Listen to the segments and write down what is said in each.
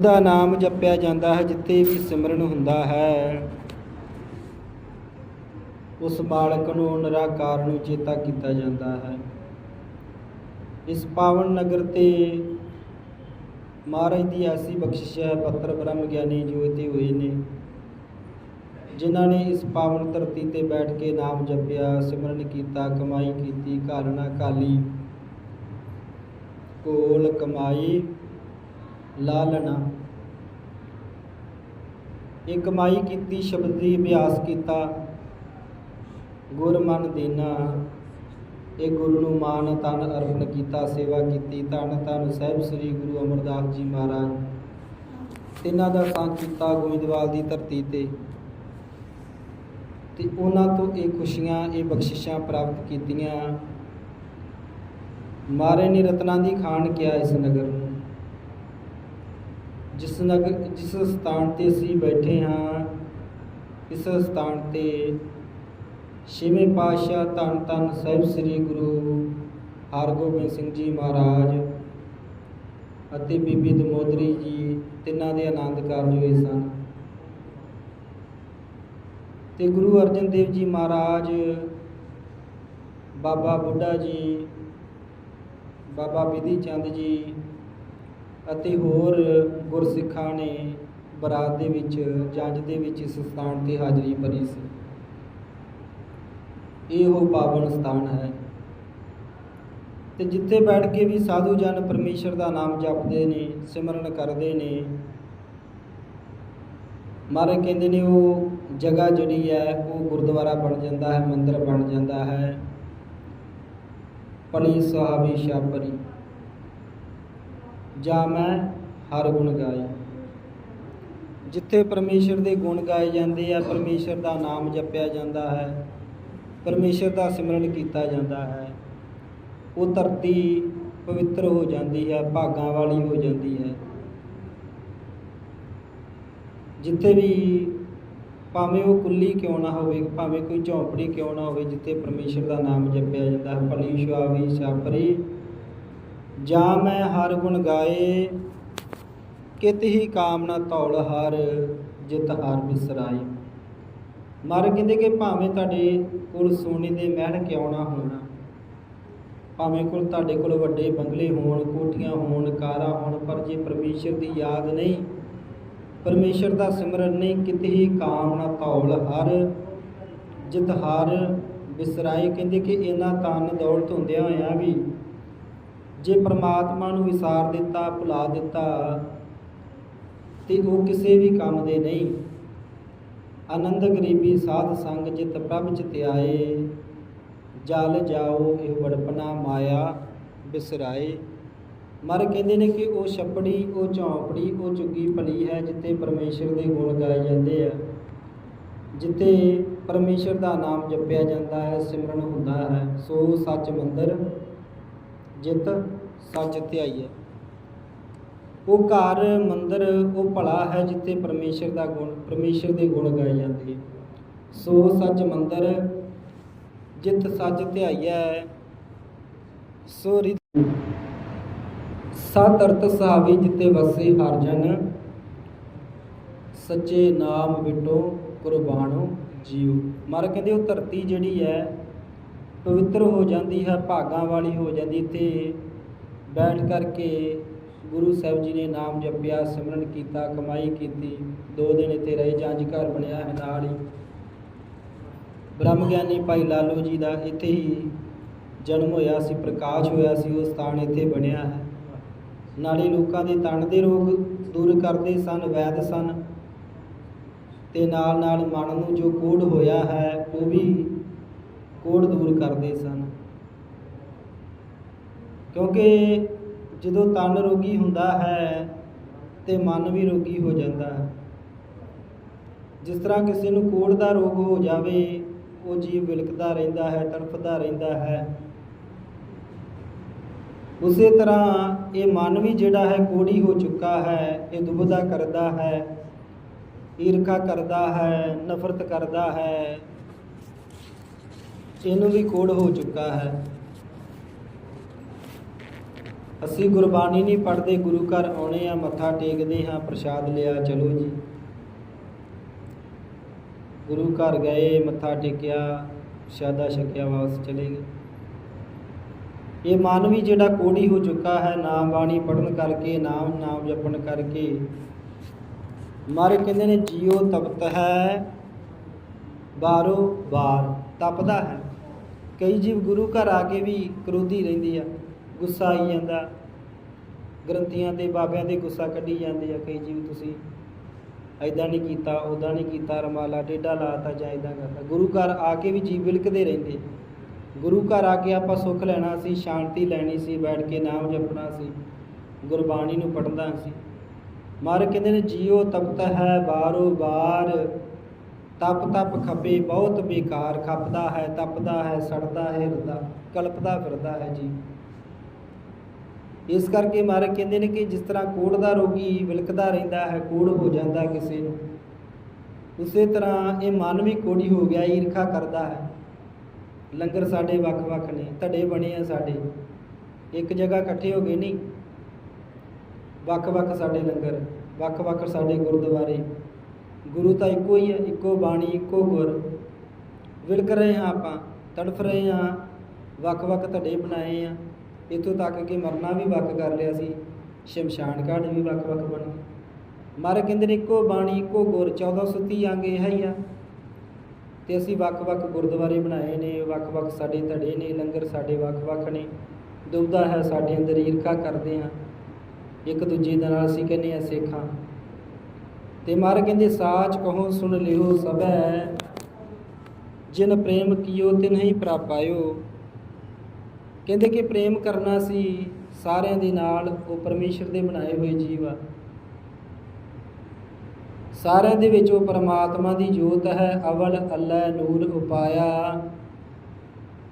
ਦਾ ਨਾਮ ਜਪਿਆ ਜਾਂਦਾ ਹੈ, ਜਿੱਥੇ ਵੀ ਸਿਮਰਨ ਹੁੰਦਾ ਹੈ। ਉਸ ਬਾਲਕ ਨੂੰ ਨਿਰਾਕਾਰ ਨੂੰ ਚੇਤਾ ਕੀਤਾ ਜਾਂਦਾ ਹੈ। ਇਸ ਪਾਵਨ ਨਗਰ ਤੇ ਮਹਾਰਾਜ ਦੀ ਐਸੀ ਬਖਸ਼ਿਸ਼ ਹੈ, ਪੱਤਰ ਬ੍ਰਹਮ ਗਿਆਨੀ ਜੋ ਇੱਥੇ ਹੋਏ ਨੇ, ਜਿਨ੍ਹਾਂ ਨੇ ਇਸ ਪਾਵਨ ਧਰਤੀ ਤੇ ਬੈਠ ਕੇ ਨਾਮ ਜਪਿਆ, ਸਿਮਰਨ ਕੀਤਾ, ਕਮਾਈ ਕੀਤੀ, ਘਾਲਣਾ ਕਾਲੀ ਕੋਲ ਕਮਾਈ ਲਾ ਲਾਲਣਾ ਇਹ ਕਮਾਈ ਕੀਤੀ, ਸ਼ਬਦ ਦੀ ਅਭਿਆਸ ਕੀਤਾ, ਗੁਰ ਮਨ ਦੇਨਾ। ਇਹ ਗੁਰੂ ਨੂੰ ਮਾਨ, ਤਨ ਅਰਪਣ ਕੀਤਾ, ਸੇਵਾ ਕੀਤੀ। ਧੰਨ ਧੰਨ ਸਾਹਿਬ ਸ੍ਰੀ ਗੁਰੂ ਅਮਰਦਾਸ ਜੀ ਮਹਾਰਾਜ। ਤਿੰਨਾਂ ਦਾ ਸੰਗ ਕੀਤਾ ਗੋਇੰਦਵਾਲ ਦੀ ਧਰਤੀ ਤੇ। ਤੇ ਉਹਨਾਂ ਤੋਂ ਇਹ ਖੁਸ਼ੀਆਂ, ਇਹ ਬਖਸ਼ਿਸ਼ਾਂ ਪ੍ਰਾਪਤ ਕੀਤੀਆਂ। ਮਾਰੇ ਨੇ ਰਤਨਾਂ ਦੀ ਖਾਨ ਕਿਹਾ ਇਸ ਨਗਰ ਨੂੰ। ਜਿਸ ਨਗਰ ਜਿਸ ਸਥਾਨ ਤੇ ਅਸੀਂ ਬੈਠੇ ਹਾਂ, ਇਸ ਸਥਾਨ ਤੇ ਛੇਵੇਂ ਪਾਤਸ਼ਾਹ ਧੰਨ ਧੰਨ ਸਾਹਿਬ ਸ੍ਰੀ ਗੁਰੂ ਹਰਗੋਬਿੰਦ ਸਿੰਘ ਜੀ ਮਹਾਰਾਜ ਅਤੇ ਬੀਬੀ ਦਮੋਦਰੀ ਜੀ ਤਿੰਨਾਂ ਦੇ ਆਨੰਦ ਕਾਰਜ ਹੋਏ ਸਨ। ਤੇ ਗੁਰੂ ਅਰਜਨ ਦੇਵ ਜੀ ਮਹਾਰਾਜ, ਬਾਬਾ ਬੁੱਢਾ ਜੀ, ਬਾਬਾ ਬਿਧੀ ਚੰਦ ਜੀ ਅਤੇ ਹੋਰ ਗੁਰਸਿੱਖਾਂ ਨੇ ਬਰਾਤ ਦੇ ਵਿੱਚ, ਜੰਜ ਦੇ ਵਿੱਚ ਇਸ ਸਥਾਨ ਤੇ ਹਾਜ਼ਰੀ ਭਰੀ ਸੀ। ਇਹ ਉਹ ਪਾਵਨ ਸਥਾਨ ਹੈ। ਤੇ ਜਿੱਥੇ ਬੈਠ ਕੇ ਵੀ ਸਾਧੂ ਜਨ ਪਰਮੇਸ਼ਰ ਦਾ ਨਾਮ ਜਪਦੇ ਨੇ, ਸਿਮਰਨ ਕਰਦੇ ਨੇ, ਮਾਰੇ ਕਹਿੰਦੇ ਨੇ ਉਹ ਜਗ੍ਹਾ ਜਿਹੜੀ ਹੈ, ਉਹ ਗੁਰਦੁਆਰਾ ਬਣ ਜਾਂਦਾ ਹੈ, ਮੰਦਿਰ ਬਣ ਜਾਂਦਾ ਹੈ। ਪਲੀ ਸੁਹਾਵੀ ਸ਼ਾਪਰੀ ਜਾਂ ਮੈਂ ਹਰ ਗੁਣ ਗਾਏ ਜਿੱਥੇ ਪਰਮੇਸ਼ਰ ਦੇ ਗੁਣ ਗਾਏ ਜਾਂਦੇ ਆ, ਪਰਮੇਸ਼ਰ ਦਾ ਨਾਮ ਜਪਿਆ ਜਾਂਦਾ ਹੈ। ਪਰਮੇਸ਼ਰ ਦਾ ਸਿਮਰਨ ਕੀਤਾ ਜਾਂਦਾ ਹੈ। ਉਹ ਧਰਤੀ ਪਵਿੱਤਰ ਹੋ ਜਾਂਦੀ ਹੈ, ਭਾਗਾਂ ਵਾਲੀ ਹੋ ਜਾਂਦੀ ਹੈ। ਜਿੱਥੇ ਵੀ ਭਾਵੇਂ ਉਹ ਕੁੱਲੀ ਕਿਉਂ ਨਾ ਹੋਵੇ, ਭਾਵੇਂ ਕੋਈ ਝੌਂਪੜੀ ਕਿਉਂ ਨਾ ਹੋਵੇ, ਜਿੱਥੇ ਪਰਮੇਸ਼ਰ ਦਾ ਨਾਮ ਜਪਿਆ ਜਾਂਦਾ ਹੈ, ਭਲੀ ਸੁਆਵੀ ਛਾਪਰੀ ਜਾਂ ਮੈਂ ਹਰ ਗੁਣ ਗਾਏ, ਕਿਤ ਹੀ ਕਾਮਨਾ ਧੌਲ ਹਰ, ਜਿਤ ਹਰ ਬਿਸਰਾਏ। ਮਰ ਕਹਿੰਦੇ ਕਿ ਭਾਵੇਂ ਤੁਹਾਡੇ ਕੋਲ ਸੋਨੇ ਦੇ ਮਹਿਲ ਕਿਉਂ ਨਾ ਹੋਣਾ, ਭਾਵੇਂ ਕੋਲ ਤੁਹਾਡੇ ਕੋਲ ਵੱਡੇ ਬੰਗਲੇ ਹੋਣ, ਕੋਠੀਆਂ ਹੋਣ, ਕਾਰਾਂ ਹੋਣ, ਪਰ ਜੇ ਪਰਮੇਸ਼ਰ ਦੀ ਯਾਦ ਨਹੀਂ, ਪਰਮੇਸ਼ਰ ਦਾ ਸਿਮਰਨ ਨਹੀਂ, ਕਿਤੇ ਹੀ ਕਾਮਨਾ ਧੌਲ ਹਰ, ਜਿਤ ਹਰ ਬਿਸਰਾਏ। ਕਹਿੰਦੇ ਕਿ ਇਹਨਾਂ ਤਨ ਦੌਲਤ ਹੁੰਦਿਆਂ ਹੋਇਆਂ ਵੀ ਜੇ ਪ੍ਰਮਾਤਮਾ ਨੂੰ ਵਿਸਾਰ ਦਿੱਤਾ, ਭੁਲਾ ਦਿੱਤਾ, ਤੇ ਉਹ ਕਿਸੇ ਵੀ ਕੰਮ ਦੇ ਨਹੀਂ। ਆਨੰਦ ਗਰੀਬੀ ਸਾਧ ਸੰਗ ਜਿਤ ਪ੍ਰਭ ਚ ਜਲ ਜਾਓ ਇਹ ਵੜਪਨਾ ਮਾਇਆ ਬਿਸਰਾਏ। ਮਰ ਕਹਿੰਦੇ ਨੇ ਕਿ ਉਹ ਛੱਪੜੀ, ਉਹ ਝੌਂਪੜੀ, ਉਹ ਝੁੱਗੀ ਭਲੀ ਹੈ ਜਿੱਥੇ ਪਰਮੇਸ਼ਰ ਦੇ ਗੁਣ ਗਾਏ ਜਾਂਦੇ ਆ। ਜਿੱਥੇ ਪਰਮੇਸ਼ਰ ਦਾ ਨਾਮ ਜਪਿਆ ਜਾਂਦਾ ਹੈ, ਸਿਮਰਨ ਹੁੰਦਾ ਹੈ। ਸੋ ਸੱਚ ਮੰਦਰ ਜਿੱਤ ਸੱਚ ਧਿਆਈ ਹੈ। ਉਹ ਘਰ, ਮੰਦਰ, ਉਹ ਭਲਾ ਹੈ ਜਿੱਥੇ ਪਰਮੇਸ਼ਰ ਦਾ ਗੁਣ, ਪਰਮੇਸ਼ਰ ਦੇ ਗੁਣ ਗਾਏ ਜਾਂਦੇ ਸੋ ਸੱਚ ਮੰਦਰ, ਜਿਤ ਸੱਚ ਧਿਆਈਐ ਸੋ ਰਿ- ਸਤ ਅਰਥ ਸਹਾਵੀ ਜਿੱਤੇ ਵਸੇ ਹਰ ਜਨ। ਸੱਚੇ ਨਾਮ ਵਿਟੋ ਕੁਰਬਾਨੋ ਜੀਉ ਮਰ ਕਹਿੰਦੇ ਉਹ ਧਰਤੀ ਜਿਹੜੀ ਹੈ ਪਵਿੱਤਰ ਹੋ ਜਾਂਦੀ ਹੈ, ਭਾਗਾਂ ਵਾਲੀ ਹੋ ਜਾਂਦੀ ਤੇ ਬੈਠ ਕਰਕੇ ਗੁਰੂ ਸਾਹਿਬ ਜੀ ਨੇ ਨਾਮ ਜਪਿਆ, ਸਿਮਰਨ ਕੀਤਾ, ਕਮਾਈ ਕੀਤੀ, ਦੋ ਦਿਨ ਇੱਥੇ ਰਹੇ ਜਾਂਚ ਘਰ ਬਣਿਆ ਹੈ ਨਾਲ ਹੀ। ਬ੍ਰਹਮ ਗਿਆਨੀ ਭਾਈ ਲਾਲੋ ਜੀ ਦਾ ਇੱਥੇ ਹੀ ਜਨਮ ਹੋਇਆ ਸੀ, ਪ੍ਰਕਾਸ਼ ਹੋਇਆ ਸੀ, ਉਹ ਸਥਾਨ ਇੱਥੇ ਬਣਿਆ ਹੈ। ਨਾਲੇ ਲੋਕਾਂ ਦੇ ਤਣ ਦੇ ਰੋਗ ਦੂਰ ਕਰਦੇ ਸਨ, ਵੈਦ ਸਨ ਤੇ ਨਾਲ ਨਾਲ ਮਨ ਨੂੰ ਜੋ ਕੋੜ ਹੋਇਆ ਹੈ, ਉਹ ਵੀ ਕੋੜ ਦੂਰ ਕਰਦੇ ਸਨ। ਕਿਉਂਕਿ ਜਦੋਂ ਤਨ ਰੋਗੀ ਹੁੰਦਾ ਹੈ ਤੇ ਮਨ ਵੀ ਰੋਗੀ ਹੋ ਜਾਂਦਾ ਹੈ। ਜਿਸ ਤਰ੍ਹਾਂ ਕਿਸੇ ਨੂੰ ਕੋੜ ਦਾ ਰੋਗ ਹੋ ਜਾਵੇ, ਉਹ ਜੀਵ ਵਿਲਕਦਾ ਰਹਿੰਦਾ ਹੈ, ਤੜਫਦਾ ਰਹਿੰਦਾ ਹੈ। ਉਸੇ ਤਰ੍ਹਾਂ ਇਹ ਮਨ ਵੀ ਜਿਹੜਾ ਹੈ ਕੋੜੀ ਹੋ ਚੁੱਕਾ ਹੈ, ਇਹ ਦੁਬਦਾ ਕਰਦਾ ਹੈ, ਈਰਖਾ ਕਰਦਾ ਹੈ, ਨਫ਼ਰਤ ਕਰਦਾ ਹੈ ਇਹਨੂੰ ਵੀ ਕੋੜ ਹੋ ਚੁੱਕਾ ਹੈ। ਅਸੀਂ ਗੁਰਬਾਣੀ ਨਹੀਂ ਪੜ੍ਹਦੇ, ਗੁਰੂ ਘਰ ਆਉਣੇ ਆ, ਮੱਥਾ ਟੇਕਦੇ ਹਾਂ, ਪ੍ਰਸ਼ਾਦ ਲਿਆ, ਚਲੋ ਜੀ। ਗੁਰੂ ਘਰ ਗਏ, ਮੱਥਾ ਟੇਕਿਆ ਸ਼ਾਦਾ ਛਕਿਆ, ਵਾਪਸ ਚਲੇ ਗਏ। ਇਹ ਮਨ ਵੀ ਜਿਹੜਾ ਕੋੜੀ ਹੋ ਚੁੱਕਾ ਹੈ, ਨਾਮ ਬਾਣੀ ਪੜਨ ਕਰਕੇ, ਨਾਮ ਨਾਮ ਜਪਣ ਕਰਕੇ। ਮਾਰੇ ਕਹਿੰਦੇ ਨੇ ਜੀਉ ਤਪਤ ਹੈ, ਬਾਰੋ ਬਾਰ, ਤਪਦਾ ਹੈ। ਕਈ ਜੀਵ ਗੁਰੂ ਘਰ ਆ ਕੇ ਵੀ ਕਰੋਧੀ ਰਹਿੰਦੇ ਆ, ਗੁੱਸਾ ਆਈ ਜਾਂਦਾ। ਗ੍ਰੰਥੀਆਂ ਤੇ ਬਾਬਿਆਂ ਦੇ ਗੁੱਸਾ ਕੱਢੀ ਜਾਂਦੇ ਆ ਕਈ ਜੀਵ ਤੁਸੀਂ। ਐਦਾਂ ਨਹੀਂ ਕੀਤਾ ਉਦਾਂ ਨਹੀਂ ਕੀਤਾ, ਰਮਾਲਾ ਟੇਢਾ ਲਾਤਾ ਜਾਂ ਐਦਾਂ ਕਰਤਾ। ਗੁਰੂ ਘਰ ਆ ਕੇ ਵੀ ਜੀਵ ਵਿਲਕਦੇ ਰਹਿੰਦੇ। ਗੁਰੂ ਘਰ ਆ ਕੇ ਆਪਾਂ ਸੁੱਖ ਲੈਣਾ ਸੀ, ਸ਼ਾਂਤੀ ਲੈਣੀ ਸੀ, ਬੈਠ ਕੇ ਨਾਮ ਜਪਣਾ ਸੀ, ਗੁਰਬਾਣੀ ਨੂੰ ਪੜ੍ਹਨਾ ਸੀ। ਮਾਰ ਕਹਿੰਦੇ ਨੇ ਜੀਉ ਤਪਤ ਹੈ ਬਾਰੋ ਬਾਰ। ਤਪ ਤਪ ਖਪੇ ਬਹੁਤ ਬੇਕਾਰ, ਖਪਦਾ ਹੈ, ਤਪਦਾ ਹੈ, ਸੜਦਾ ਹੈ ਹਿਰਦਾ ਕਲਪਦਾ ਫਿਰਦਾ ਹੈ ਜੀ। ਇਸ ਕਰਕੇ ਮਾਰੇ ਕਹਿੰਦੇ ਨੇ ਕਿ ਜਿਸ ਤਰ੍ਹਾਂ ਕੋੜ ਦਾ ਰੋਗੀ ਵਿਲਕਦਾ ਰਹਿੰਦਾ ਹੈ, ਕੋੜ ਹੋ ਜਾਂਦਾ ਕਿਸੇ ਨੂੰ। ਉਸੇ ਤਰ੍ਹਾਂ ਇਹ ਮਨ ਵੀ ਕੋੜੀ ਹੋ ਗਿਆ, ਈਰਖਾ ਕਰਦਾ ਹੈ। ਲੰਗਰ ਸਾਡੇ ਵੱਖ-ਵੱਖ ਨੇ, ਧੜੇ ਬਣੇ ਆ ਸਾਡੇ। ਇੱਕ ਜਗ੍ਹਾ ਇਕੱਠੇ ਹੋ ਗਏ ਨਹੀਂ। ਵੱਖ-ਵੱਖ ਸਾਡੇ ਲੰਗਰ ਵੱਖ-ਵੱਖ ਸਾਡੇ ਗੁਰਦੁਆਰੇ। ਗੁਰੂ ਤਾਂ ਇੱਕੋ ਹੀ ਹੈ, ਇੱਕੋ ਬਾਣੀ, ਇੱਕੋ ਗੁਰ। ਵਿਲਕ ਰਹੇ ਹਾਂ ਆਪਾਂ, ਤੜਫ ਰਹੇ ਹਾਂ ਵੱਖ-ਵੱਖ ਧੜੇ ਬਣਾਏ ਆ ਇੱਥੋਂ ਤੱਕ ਕਿ ਮਰਨਾ ਵੀ ਵੱਖ ਕਰ ਲਿਆ ਸੀ, ਸ਼ਮਸ਼ਾਨ ਘਾਟ ਵੀ ਵੱਖ-ਵੱਖ ਬਣ ਗਏ। ਮਰ ਕਹਿੰਦੇ ਨੇ ਇੱਕੋ ਬਾਣੀ, ਇੱਕੋ ਗੁਰ 1430 ਅੰਗ ਇਹ ਹੀ ਆ। ਤੇ ਅਸੀਂ ਵੱਖ-ਵੱਖ ਗੁਰਦੁਆਰੇ ਬਣਾਏ ਨੇ ਵੱਖ-ਵੱਖ ਸਾਡੇ ਧੜੇ ਨੇ, ਲੰਗਰ ਸਾਡੇ ਵੱਖ-ਵੱਖ ਨੇ। ਦੁਬਦਾ ਹੈ ਸਾਡੇ ਅੰਦਰ ਈਰਖਾ ਕਰਦੇ ਆ ਇੱਕ ਦੂਜੇ ਦੇ ਨਾਲ ਅਸੀਂ ਕਹਿੰਦੇ ਆ ਸੇਖਾਂ ਤੇ ਮਾਰ ਕਹਿੰਦੇ, ਸਾਚ ਕਹੋ, ਸੁਣ ਲਿਓ ਸਭੈ। ਜਿਨ ਪ੍ਰੇਮ ਕੀਓ ਤਿਨ ਹੀ ਪ੍ਰਾਪਾਇਓ। ਕਹਿੰਦੇ ਕਿ ਪ੍ਰੇਮ ਕਰਨਾ ਸੀ, ਸਾਰਿਆਂ ਦੇ ਨਾਲ ਉਹ ਪਰਮੇਸ਼ਰ ਦੇ ਬਣਾਏ ਹੋਏ ਜੀਵ ਆ। ਸਾਰਿਆਂ ਦੇ ਵਿੱਚ ਉਹ ਪਰਮਾਤਮਾ ਦੀ ਜੋਤ ਹੈ, ਅਵਲ, ਅੱਲਾ, ਨੂਰ, ਉਪਾਇਆ।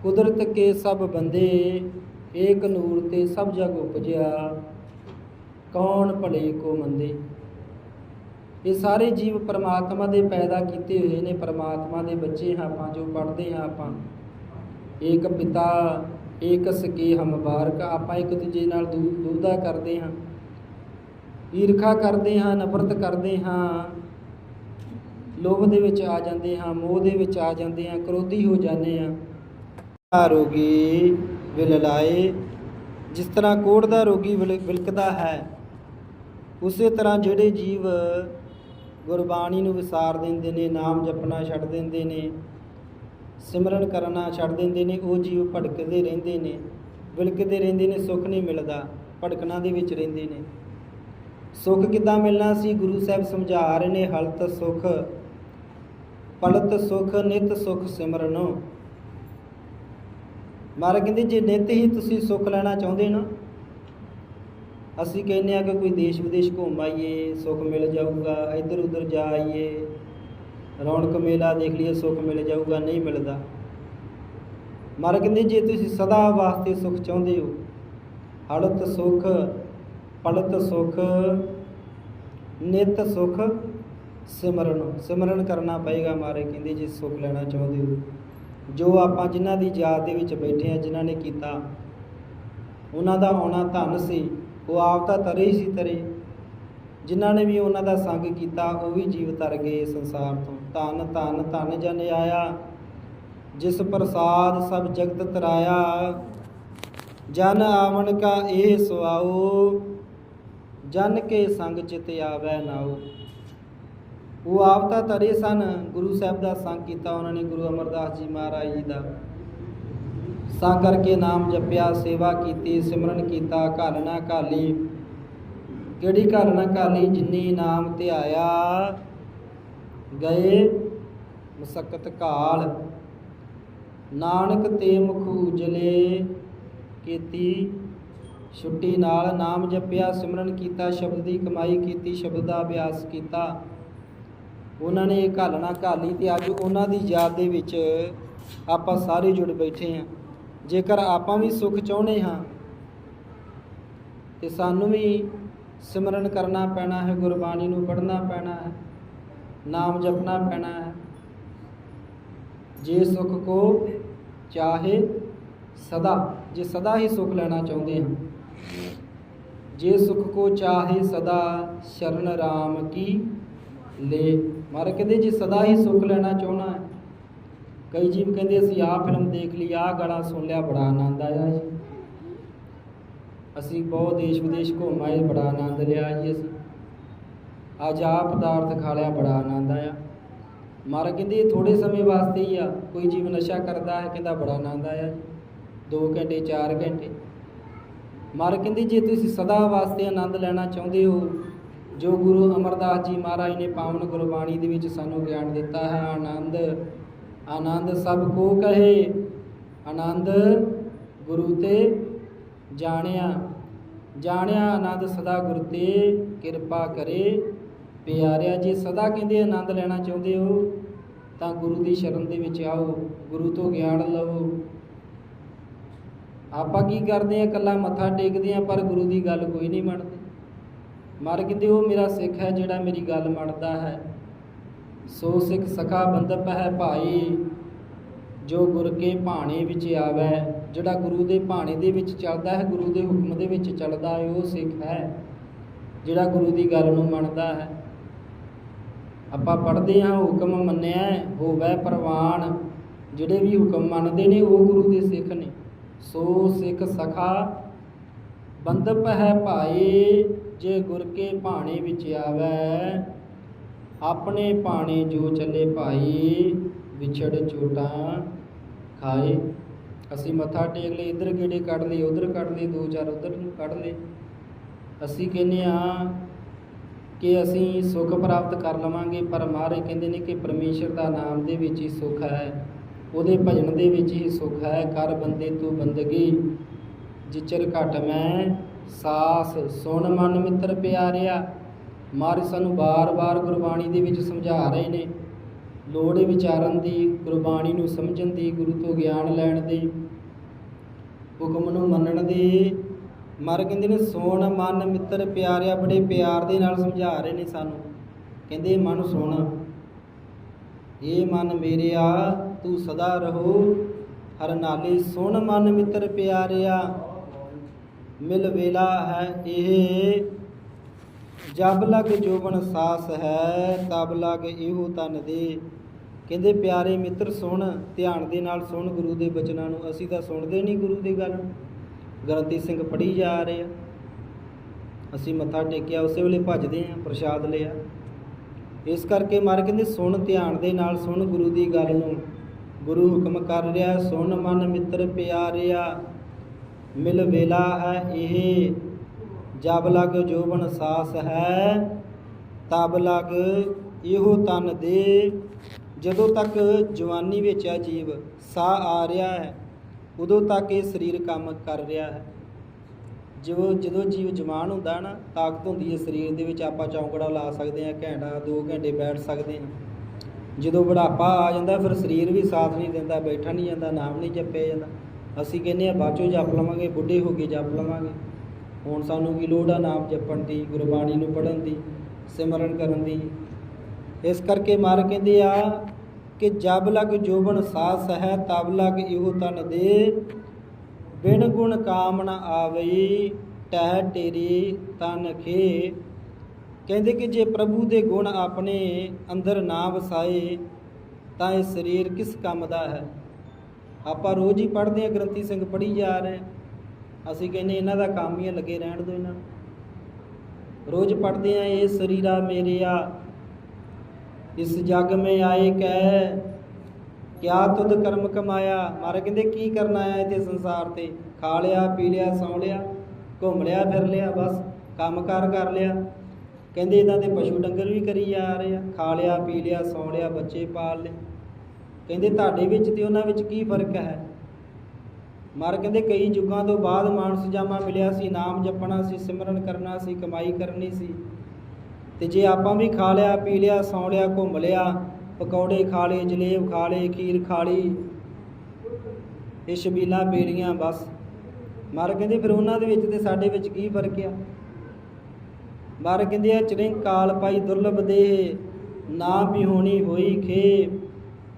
ਕੁਦਰਤ ਕੇ ਸਭ ਬੰਦੇ, ਏਕ ਨੂਰ ਤੇ ਸਭ ਜਗ ਉਪਜਿਆ। ਕੌਣ ਭਲੇ ਕੋ ਮੰਦੇ? ਇਹ ਸਾਰੇ ਜੀਵ ਪਰਮਾਤਮਾ ਦੇ ਪੈਦਾ ਕੀਤੇ ਹੋਏ ਨੇ, ਪਰਮਾਤਮਾ ਦੇ ਬੱਚੇ ਹਾਂ ਆਪਾਂ, ਜੋ ਪੜ੍ਹਦੇ ਹਾਂ ਆਪਾਂ। ਏਕ ਪਿਤਾ, ਏਕ ਸਕੇ ਹਮ ਬਾਰਕ, ਆਪਾਂ ਇੱਕ ਦੂਜੇ ਨਾਲ ਦੂ- ਦੁਬਦਾ ਕਰਦੇ ਹਾਂ। ਈਰਖਾ ਕਰਦੇ ਹਾਂ, ਨਫ਼ਰਤ ਕਰਦੇ ਹਾਂ। ਲੋਭ ਦੇ ਵਿੱਚ ਆ ਜਾਂਦੇ ਹਾਂ, ਮੋਹ ਦੇ ਵਿੱਚ ਆ ਜਾਂਦੇ ਹਾਂ, ਕ੍ਰੋਧੀ ਹੋ ਜਾਂਦੇ ਹਾਂ। ਰੋਗੀ ਵਿਲਲਾਏ ਜਿਸ ਤਰ੍ਹਾਂ ਕੋੜ ਦਾ ਰੋਗੀ ਵਿਲ- ਵਿਲਕਦਾ ਹੈ, ਉਸੇ ਤਰ੍ਹਾਂ ਜਿਹੜੇ ਜੀਵ ਗੁਰਬਾਣੀ ਨੂੰ ਵਿਸਾਰ ਦਿੰਦੇ ਨੇ, ਨਾਮ ਜਪਣਾ ਛੱਡ ਦਿੰਦੇ ਨੇ, ਸਿਮਰਨ ਕਰਨਾ ਛੱਡ ਦਿੰਦੇ ਨੇ, ਉਹ ਜੀਵ ਭਟਕਦੇ ਰਹਿੰਦੇ ਨੇ, ਵਿਲਕਦੇ ਰਹਿੰਦੇ ਨੇ, ਸੁੱਖ ਨਹੀਂ ਮਿਲਦਾ ਭਟਕਣਾ ਦੇ ਵਿੱਚ ਰਹਿੰਦੇ ਨੇ। ਸੁੱਖ ਕਿੱਦਾਂ ਮਿਲਣਾ ਸੀ? ਗੁਰੂ ਸਾਹਿਬ ਸਮਝਾ ਰਹੇ ਨੇ, ਹਲਤ ਸੁਖ, ਪਲਤ ਸੁਖ, ਨਿਤ ਸੁਖ ਸਿਮਰਨੋ। ਮਾਰਾ ਕਹਿੰਦੇ, ਜੇ ਨਿਤ ਹੀ ਤੁਸੀਂ ਸੁੱਖ ਲੈਣਾ ਚਾਹੁੰਦੇ ਨਾ ਅਸੀਂ ਕਹਿੰਦੇ ਆ ਕਿ ਕੋਈ ਦੇਸ਼ ਵਿਦੇਸ਼ ਘੁੰਮ ਆਈਏ, ਸੁੱਖ ਮਿਲ ਜਾਊਗਾ ਇੱਧਰ ਉੱਧਰ ਜਾ ਆਈਏ, ਰੌਣਕ ਮੇਲਾ ਦੇਖ ਲਈਏ, ਸੁੱਖ ਮਿਲ ਜਾਊਗਾ, ਨਹੀਂ ਮਿਲਦਾ। ਮਹਾਰਾਜ ਕਹਿੰਦੇ, ਜੇ ਤੁਸੀਂ ਸਦਾ ਵਾਸਤੇ ਸੁੱਖ ਚਾਹੁੰਦੇ ਹੋ ਹੜਤ ਸੁਖ, ਪਲਤ ਸੁਖ, ਨਿਤ ਸੁਖ, ਸਿਮਰਨ ਸਿਮਰਨ ਕਰਨਾ ਪਏਗਾ ਮਾਰੇ ਕਹਿੰਦੇ, ਜੇ ਸੁੱਖ ਲੈਣਾ ਚਾਹੁੰਦੇ ਹੋ। ਜੋ ਆਪਾਂ ਜਿਨ੍ਹਾਂ ਦੀ ਯਾਦ ਦੇ ਵਿੱਚ ਬੈਠੇ ਆ ਜਿਨ੍ਹਾਂ ਨੇ ਕੀਤਾ, ਉਹਨਾਂ ਦਾ ਆਉਣਾ ਧੰਨ ਸੀ। ਉਹ ਆਪ ਤਾਂ ਤਰੇ ਹੀ ਸੀ ਤਰੇ। ਜਿਨ੍ਹਾਂ ਨੇ ਵੀ ਉਹਨਾਂ ਦਾ ਸੰਗ ਕੀਤਾ, ਉਹ ਵੀ ਜੀਵ ਤਰ ਗਏ ਸੰਸਾਰ ਤੋਂ। ਧਨ, ਧੰਨ ਧੰਨ ਜਨ ਆਇਆ, ਜਿਸ ਪ੍ਰਸਾਦ ਸਭ ਜਗਤ ਤਰਾਇਆ। ਜਨ ਆਵਣ ਕਾ ਇਹ ਸੁਆਓ, ਜਨ ਕੇ ਸੰਗ ਚਿਤ ਆਵੈ ਨਾਉ ਉਹ ਆਪ ਤਾਂ ਤਰੇ ਸਨ। ਗੁਰੂ ਸਾਹਿਬ ਦਾ ਸੰਗ ਕੀਤਾ ਉਹਨਾਂ ਨੇ, ਗੁਰੂ ਅਮਰਦਾਸ ਜੀ ਮਹਾਰਾਜ ਜੀ ਦਾ। ਸੰਗ ਕਰਕੇ ਨਾਮ ਜਪਿਆ, ਸੇਵਾ ਕੀਤੀ, ਸਿਮਰਨ ਕੀਤਾ ਘਾਲਣਾ ਘਾਲੀ। ਕਿਹੜੀ ਘਾਲਣਾ ਘਾਲੀ? ਜਿੰਨੀ ਨਾਮ ਧਿਆਇਆ ਗਏ ਮਸਕਤ ਕਾਲ ਨਾਨਕ ਤੇ ਮੁਖ ਉਜਲੇ ਕੀਤੀ, ਛੁੱਟੀ ਨਾਲ ਨਾਮ ਜਪਿਆ, ਸਿਮਰਨ ਕੀਤਾ, ਸ਼ਬਦ ਦੀ ਕਮਾਈ ਕੀਤੀ, ਸ਼ਬਦ ਦਾ ਅਭਿਆਸ ਕੀਤਾ। ਉਹਨਾਂ ਨੇ ਇਹ ਘਾਲਣਾ ਘਾਲੀ ਤੇ ਅੱਜ ਉਹਨਾਂ ਦੀ ਯਾਦ ਦੇ ਵਿੱਚ ਆਪਾਂ ਸਾਰੇ ਜੁੜ ਬੈਠੇ ਹਾਂ। ਜੇਕਰ ਆਪਾਂ ਵੀ ਸੁੱਖ ਚਾਹੁੰਦੇ ਹਾਂ, ਤੇ ਸਾਨੂੰ ਵੀ ਸਿਮਰਨ ਕਰਨਾ ਪੈਣਾ ਹੈ, ਗੁਰਬਾਣੀ ਨੂੰ ਪੜ੍ਹਨਾ ਪੈਣਾ ਹੈ, ਨਾਮ ਜਪਣਾ ਪੈਣਾ ਹੈ। ਜੇ ਸੁਖ ਕੋ ਚਾਹੇ ਸਦਾ, ਜੇ ਸਦਾ ਹੀ ਸੁਖ ਲੈਣਾ ਚਾਹੁੰਦੇ ਹਾਂ। ਜੇ ਸੁਖ ਕੋ ਚਾਹੇ ਸਦਾ, ਸ਼ਰਨ ਰਾਮ ਕੀ ਲੈ। ਮਰ ਕਹਿੰਦੇ ਜੇ ਸਦਾ ਹੀ ਸੁਖ ਲੈਣਾ ਚਾਹਣਾ ਹੈ ਕਈ ਜੀਵ ਕਹਿੰਦੇ ਅਸੀਂ ਆਹ ਫਿਲਮ ਦੇਖ ਲਈ, ਆਹ ਗਾਣਾ ਸੁਣ ਲਿਆ, ਬੜਾ ਆਨੰਦ ਆਇਆ ਜੀ। ਅਸੀਂ ਬਹੁਤ ਦੇਸ਼ ਵਿਦੇਸ਼ ਘੁੰਮ ਆਏ, ਬੜਾ ਆਨੰਦ ਲਿਆ ਜੀ ਅਸੀਂ। ਅੱਜ ਆਹ ਪਦਾਰਥ ਖਾ ਲਿਆ, ਬੜਾ ਆਨੰਦ ਆਇਆ। ਮਾਰ ਕਹਿੰਦੇ ਇਹ ਥੋੜੇ ਸਮੇਂ ਵਾਸਤੇ ਹੀ ਆ, ਕੋਈ ਜੀਵ ਨਸ਼ਾ ਕਰਦਾ ਹੈ ਕਹਿੰਦਾ ਬੜਾ ਆਨੰਦ ਆਇਆ ਜੀ। 2 ਘੰਟੇ 4 ਘੰਟੇ। ਮਾਰ ਕਹਿੰਦੇ ਜੇ ਤੁਸੀਂ ਸਦਾ ਵਾਸਤੇ ਆਨੰਦ ਲੈਣਾ ਚਾਹੁੰਦੇ ਹੋ, ਜੋ ਗੁਰੂ ਅਮਰਦਾਸ ਜੀ ਮਹਾਰਾਜ ਨੇ ਪਾਵਨ ਗੁਰਬਾਣੀ ਦੇ ਵਿੱਚ ਸਾਨੂੰ ਗਿਆਨ ਦਿੱਤਾ ਹੈ, ਆਨੰਦ ਆਨੰਦ ਸਭ ਕੋ ਕਹੇ। ਆਨੰਦ ਗੁਰੂ ਤੇ ਜਾਣਿਆ। ਜਾਣਿਆ ਆਨੰਦ ਸਦਾ ਗੁਰ ਤੇ ਕਿਰਪਾ ਕਰੇ। ਪਿਆਰਿਆ, ਜੇ ਸਦਾ ਕਹਿੰਦੇ ਆਨੰਦ ਲੈਣਾ ਚਾਹੁੰਦੇ ਹੋ, ਤਾਂ ਗੁਰੂ ਦੀ ਸ਼ਰਨ ਦੇ ਵਿੱਚ ਆਓ, ਗੁਰੂ ਤੋਂ ਗਿਆਨ ਲਵੋ। ਆਪਾਂ ਕੀ ਕਰਦੇ ਆ ਕੱਲਾ ਮੱਥਾ ਟੇਕਦੇ ਆ ਪਰ ਗੁਰੂ ਦੀ ਗੱਲ ਕੋਈ ਨਹੀਂ ਮੰਨਦੇ। ਮਰ ਕਿਤੇ ਉਹ ਮੇਰਾ ਸਿੱਖ ਹੈ ਜਿਹੜਾ ਮੇਰੀ ਗੱਲ ਮੰਨਦਾ ਹੈ। ਸੋ ਸਿੱਖ ਸਖਾ ਬੰਦਪ ਹੈ ਭਾਈ, ਜੋ ਗੁਰ ਕੇ ਭਾਣੇ ਵਿੱਚ ਆਵੈ, ਜਿਹੜਾ ਗੁਰੂ ਦੇ ਭਾਣੇ ਦੇ ਵਿੱਚ ਚੱਲਦਾ ਹੈ, ਗੁਰੂ ਦੇ ਹੁਕਮ ਦੇ ਵਿੱਚ ਚੱਲਦਾ ਹੈ, ਉਹ ਸਿੱਖ ਹੈ, ਜਿਹੜਾ ਗੁਰੂ ਦੀ ਗੱਲ ਨੂੰ ਮੰਨਦਾ ਹੈ। ਆਪਾਂ ਪੜ੍ਹਦੇ ਹਾਂ, ਹੁਕਮ ਮੰਨਿਆ, ਹੋਵੇ ਪ੍ਰਵਾਨ, ਜਿਹੜੇ ਵੀ ਹੁਕਮ ਮੰਨਦੇ ਨੇ, ਉਹ ਗੁਰੂ ਦੇ ਸਿੱਖ ਨੇ। ਸੋ ਸਿੱਖ ਸਖਾ ਬੰਦਪ ਹੈ ਭਾਈ, ਜੇ ਗੁਰ ਕੇ ਭਾਣੇ ਵਿੱਚ ਆਵੈ ਆਪਣੇ ਭਾਣੇ ਜੋ ਚੱਲੇ ਭਾਈ, ਵਿਛੜ ਚੋਟਾਂ ਖਾਏ। ਅਸੀਂ ਮੱਥਾ ਟੇਕ ਲਈ ਇੱਧਰ ਗੇੜੇ ਕੱਢ ਲਈ ਉਧਰ ਕੱਢ ਲਈ ਦੋ ਚਾਰ ਉਧਰ ਨੂੰ ਕੱਢ ਲਏ। ਅਸੀਂ ਕਹਿੰਦੇ ਆ ਕਿ ਅਸੀਂ ਸੁੱਖ ਪ੍ਰਾਪਤ ਕਰ ਲਵਾਂਗੇ, ਪਰ ਮਹਾਰਾਜ ਕਹਿੰਦੇ ਨੇ ਕਿ ਪਰਮੇਸ਼ਰ ਦਾ ਨਾਮ ਦੇ ਵਿੱਚ ਹੀ ਸੁੱਖ ਹੈ। ਉਹਦੇ ਭਜਨ ਦੇ ਵਿੱਚ ਹੀ ਸੁੱਖ ਹੈ, ਕਰ ਬੰਦੇ ਤੂੰ ਬੰਦਗੀ। ਜਿਚਰ ਘਟ ਮੈਂ ਸਾਸ, ਸੁਣ ਮਨ ਮਿੱਤਰ ਪਿਆਰਿਆ। ਮਾਰੇ ਸਾਨੂੰ ਬਾਰ-ਬਾਰ ਗੁਰਬਾਣੀ ਦੇ ਵਿੱਚ ਸਮਝਾ ਰਹੇ ਨੇ। ਲੋੜ ਵਿਚਾਰਨ ਦੀ, ਗੁਰਬਾਣੀ ਨੂੰ ਸਮਝਣ ਦੀ, ਗੁਰੂ ਤੋਂ ਗਿਆਨ ਲੈਣ ਦੀ। ਹੁਕਮ ਨੂੰ ਮੰਨਣ ਦੀ। ਮਰ ਕਹਿੰਦੇ ਨੇ, ਸੋਣ, ਮਨ, ਮਿੱਤਰ, ਪਿਆਰਿਆ, ਬੜੇ ਪਿਆਰ ਦੇ ਨਾਲ ਸਮਝਾ ਰਹੇ ਨੇ ਸਾਨੂੰ। ਕਹਿੰਦੇ, ਮਨ, ਸੁਣ। ਇਹ ਮਨ ਮੇਰਿਆ, ਤੂੰ ਸਦਾ ਰਹੋ। ਹਰ ਨਾਲੇ ਸੁਣ, ਮਨ, ਮਿੱਤਰ, ਪਿਆਰਿਆ। ਮਿਲ ਵੇਲਾ ਹੈ ਇਹ। ਜਬ ਲਗ ਜੋਬਨ ਸਾਸ ਹੈ, ਤਬ ਲਗ ਇਹੋ ਤਨ ਦੇ। ਕਹਿੰਦੇ, ਪਿਆਰੇ ਮਿੱਤਰ, ਸੁਣ, ਧਿਆਨ ਦੇ ਨਾਲ ਸੁਣ ਗੁਰੂ ਦੇ ਬਚਨਾਂ ਨੂੰ। ਅਸੀਂ ਤਾਂ ਸੁਣਦੇ ਨਹੀਂ ਗੁਰੂ ਦੀ ਗੱਲ। ਗ੍ਰੰਥੀ ਸਿੰਘ ਪੜ੍ਹੀ ਜਾ ਰਹੇ ਆ। ਅਸੀਂ ਮੱਥਾ ਟੇਕਿਆ, ਉਸੇ ਵੇਲੇ ਭੱਜਦੇ ਆ ਪ੍ਰਸ਼ਾਦ ਲਿਆ। ਇਸ ਕਰਕੇ ਮਰ ਕਹਿੰਦੇ, ਸੁਣ, ਧਿਆਨ ਦੇ ਨਾਲ ਸੁਣ ਗੁਰੂ ਦੀ ਗੱਲ ਨੂੰ। ਗੁਰੂ ਹੁਕਮ ਕਰ ਰਿਹਾ, ਸੁਣ ਮਨ ਮਿੱਤਰ ਪਿਆਰਿਆ। ਮਿਲ ਵੇਲਾ ਹੈ ਇਹ। ਜਬ ਲਗ ਜੋਬਨ ਸਾਸ ਹੈ, ਤਬ ਲਗ ਇਹੋ ਤਨ ਦੇ। ਜਦੋਂ ਤੱਕ ਜਵਾਨੀ ਵਿੱਚ ਹੈ ਜੀਵ ਸਾਹ ਆ ਰਿਹਾ ਹੈ, ਉਦੋਂ ਤੱਕ ਇਹ ਸਰੀਰ ਕੰਮ ਕਰ ਰਿਹਾ ਹੈ। ਜਦੋਂ ਜਦੋਂ ਜੀਵ ਜਵਾਨ ਹੁੰਦਾ ਨਾ, ਤਾਕਤ ਹੁੰਦੀ ਹੈ ਸਰੀਰ ਦੇ ਵਿੱਚ, ਆਪਾਂ ਚੌਂਕੜਾ ਲਾ ਸਕਦੇ ਹਾਂ, ਘੰਟਾ 2 ਘੰਟੇ ਬੈਠ ਸਕਦੇ ਹਾਂ। ਜਦੋਂ ਬੁਢਾਪਾ ਆ ਜਾਂਦਾ, ਫਿਰ ਸਰੀਰ ਵੀ ਸਾਥ ਨਹੀਂ ਦਿੰਦਾ, ਬੈਠਾ ਨਹੀਂ ਜਾਂਦਾ, ਨਾਮ ਨਹੀਂ ਜਪਿਆ ਜਾਂਦਾ। ਅਸੀਂ ਕਹਿੰਦੇ ਆ ਬਾਅਦੋਂ ਜਪ ਲਵਾਂਗੇ, ਬੁੱਢੇ ਹੋ ਕੇ ਜਪ ਲਵਾਂਗੇ। ਹੁਣ ਸਾਨੂੰ ਕੀ ਲੋੜ ਆ ਨਾਮ ਜਪਣ ਦੀ, ਗੁਰਬਾਣੀ ਨੂੰ ਪੜ੍ਹਨ ਦੀ, ਸਿਮਰਨ ਕਰਨ ਦੀ? ਇਸ ਕਰਕੇ ਮਾਰ ਕਹਿੰਦੇ ਆ ਕਿ ਜਬ ਲਗ ਜੋਬਨ ਸਾਸ ਹੈ ਤਬ ਲਗ ਇਹੋ ਤਨ ਦੇ। ਬਿਨ ਗੁਣ ਕਾਮਣ ਆਵਈ, ਟਹਿ ਤੇਰੀ ਤਨ ਖੇ। ਕਹਿੰਦੇ ਕਿ ਜੇ ਪ੍ਰਭੂ ਦੇ ਗੁਣ ਆਪਣੇ ਅੰਦਰ ਨਾ ਵਸਾਏ, ਤਾਂ ਇਹ ਸਰੀਰ ਕਿਸ ਕੰਮ ਦਾ ਹੈ? ਆਪਾਂ ਰੋਜ਼ ਹੀ ਪੜ੍ਹਦੇ ਆ ਗ੍ਰੰਥੀ ਸਿੰਘ ਪੜ੍ਹੀ ਜਾ ਰਹੇ। ਅਸੀਂ ਕਹਿੰਦੇ ਇਹਨਾਂ ਦਾ ਕੰਮ ਹੀ ਲੱਗੇ ਰਹਿਣ ਦਿਓ ਇਹਨਾਂ ਨੂੰ। ਰੋਜ਼ ਪੜ੍ਹਦੇ ਆ, ਇਹ ਸਰੀਰਾ ਮੇਰਿਆ ਇਸ ਜਗ ਮੇ ਆਏ ਕਹਿ, ਕਿਆ ਤੁਧ ਕਰਮ ਕਮਾਇਆ? ਮਾਰੇ ਕਹਿੰਦੇ, ਕੀ ਕਰਨ ਆਇਆ ਇੱਥੇ ਸੰਸਾਰ ਤੇ? ਖਾ ਲਿਆ, ਪੀ ਲਿਆ, ਸੌਂ ਲਿਆ, ਘੁੰਮ ਲਿਆ, ਫਿਰ ਲਿਆ, ਬਸ ਕੰਮਕਾਰ ਕਰ ਲਿਆ। ਕਹਿੰਦੇ ਇਹਨਾਂ ਦੇ ਪਸ਼ੂ ਡੰਗਰ ਵੀ ਕਰੀ ਜਾ ਰਹੇ ਆ। ਖਾ ਲਿਆ, ਪੀ ਲਿਆ, ਸੌਂ ਲਿਆ, ਬੱਚੇ ਪਾਲ ਲਏ। ਕਹਿੰਦੇ ਤੁਹਾਡੇ ਵਿੱਚ ਤੇ ਉਹਨਾਂ ਵਿੱਚ ਕੀ ਫ਼ਰਕ ਹੈ? ਮਰ ਕਹਿੰਦੇ ਕਈ ਯੁੱਗਾਂ ਤੋਂ ਬਾਅਦ ਮਾਨਸ ਜਾਮਾ ਮਿਲਿਆ ਸੀ, ਨਾਮ ਜਪਣਾ ਸੀ, ਸਿਮਰਨ ਕਰਨਾ ਸੀ, ਕਮਾਈ ਕਰਨੀ ਸੀ। ਤੇ ਜੇ ਆਪਾਂ ਵੀ ਖਾ ਲਿਆ, ਪੀ ਲਿਆ, ਸੌਂ ਲਿਆ, ਘੁੰਮ ਲਿਆ, ਪਕੌੜੇ ਖਾ ਲਏ, ਜਲੇਬ ਖਾ ਲਏ, ਖੀਰ ਖਾ ਲਈ, ਇਹ ਸ਼ਬੀਲਾਂ ਪੀੜੀਆਂ ਬਸ। ਮਰ ਕਹਿੰਦੇ ਫਿਰ ਉਹਨਾਂ ਦੇ ਵਿੱਚ ਤੇ ਸਾਡੇ ਵਿੱਚ ਕੀ ਫ਼ਰਕ ਆ? ਮਰ ਕਹਿੰਦੇ ਆ ਚਰਿੰਗ ਕਾਲ ਪਾਈ ਦੁਰਲਭ ਦੇ ਨਾ ਵੀ ਹੋਣੀ ਹੋਈ ਖੇ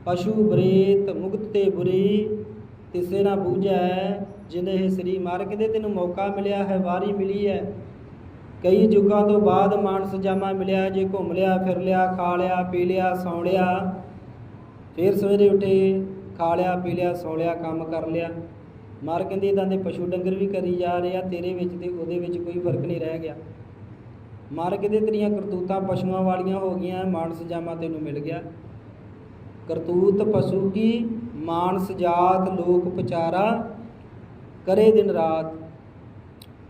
ਪਸ਼ੂ ਬਰੇਤ ਮੁਕਤ ਤੇ ਬੁਰੀ ਤਿਸੇ ਨਾ ਬੂਝੈ, ਜਿਨੇ ਇਹ ਸ੍ਰੀ ਮਾਰ ਕਹਿੰਦੇ ਤੈਨੂੰ ਮੌਕਾ ਮਿਲਿਆ ਹੈ, ਵਾਰੀ ਮਿਲੀ ਹੈ। ਕਈ ਯੁੱਗਾਂ ਤੋਂ ਬਾਅਦ ਮਾਨਸ ਜਾਮਾ ਮਿਲਿਆ, ਜੇ ਘੁੰਮ ਲਿਆ ਫਿਰ ਲਿਆ ਖਾ ਲਿਆ ਪੀ ਲਿਆ ਸੌ ਲਿਆ ਫਿਰ ਸਵੇਰੇ ਉੱਠੇ ਖਾ ਲਿਆ ਪੀ ਲਿਆ ਸੌਂ ਲਿਆ ਕੰਮ ਕਰ ਲਿਆ। ਮਾਰ ਕਹਿੰਦੇ ਇਦਾਂ ਦੇ ਪਸ਼ੂ ਡੰਗਰ ਵੀ ਕਰੀ ਜਾ ਰਹੇ ਆ, ਤੇਰੇ ਵਿੱਚ ਤੇ ਉਹਦੇ ਵਿੱਚ ਕੋਈ ਫ਼ਰਕ ਨਹੀਂ ਰਹਿ ਗਿਆ। ਮਾਰ ਕਹਿੰਦੇ, ਤੇਰੀਆਂ ਕਰਤੂਤਾਂ ਪਸ਼ੂਆਂ ਵਾਲੀਆਂ ਹੋ ਗਈਆਂ, ਮਾਨਸ ਜਾਮਾ ਤੈਨੂੰ ਮਿਲ ਗਿਆ। ਕਰਤੂਤ ਪਸ਼ੂ ਕੀ? ਮਾਨਸ ਜਾਤ ਲੋਕ ਪਚਾਰਾ ਕਰੇ ਦਿਨ ਰਾਤ।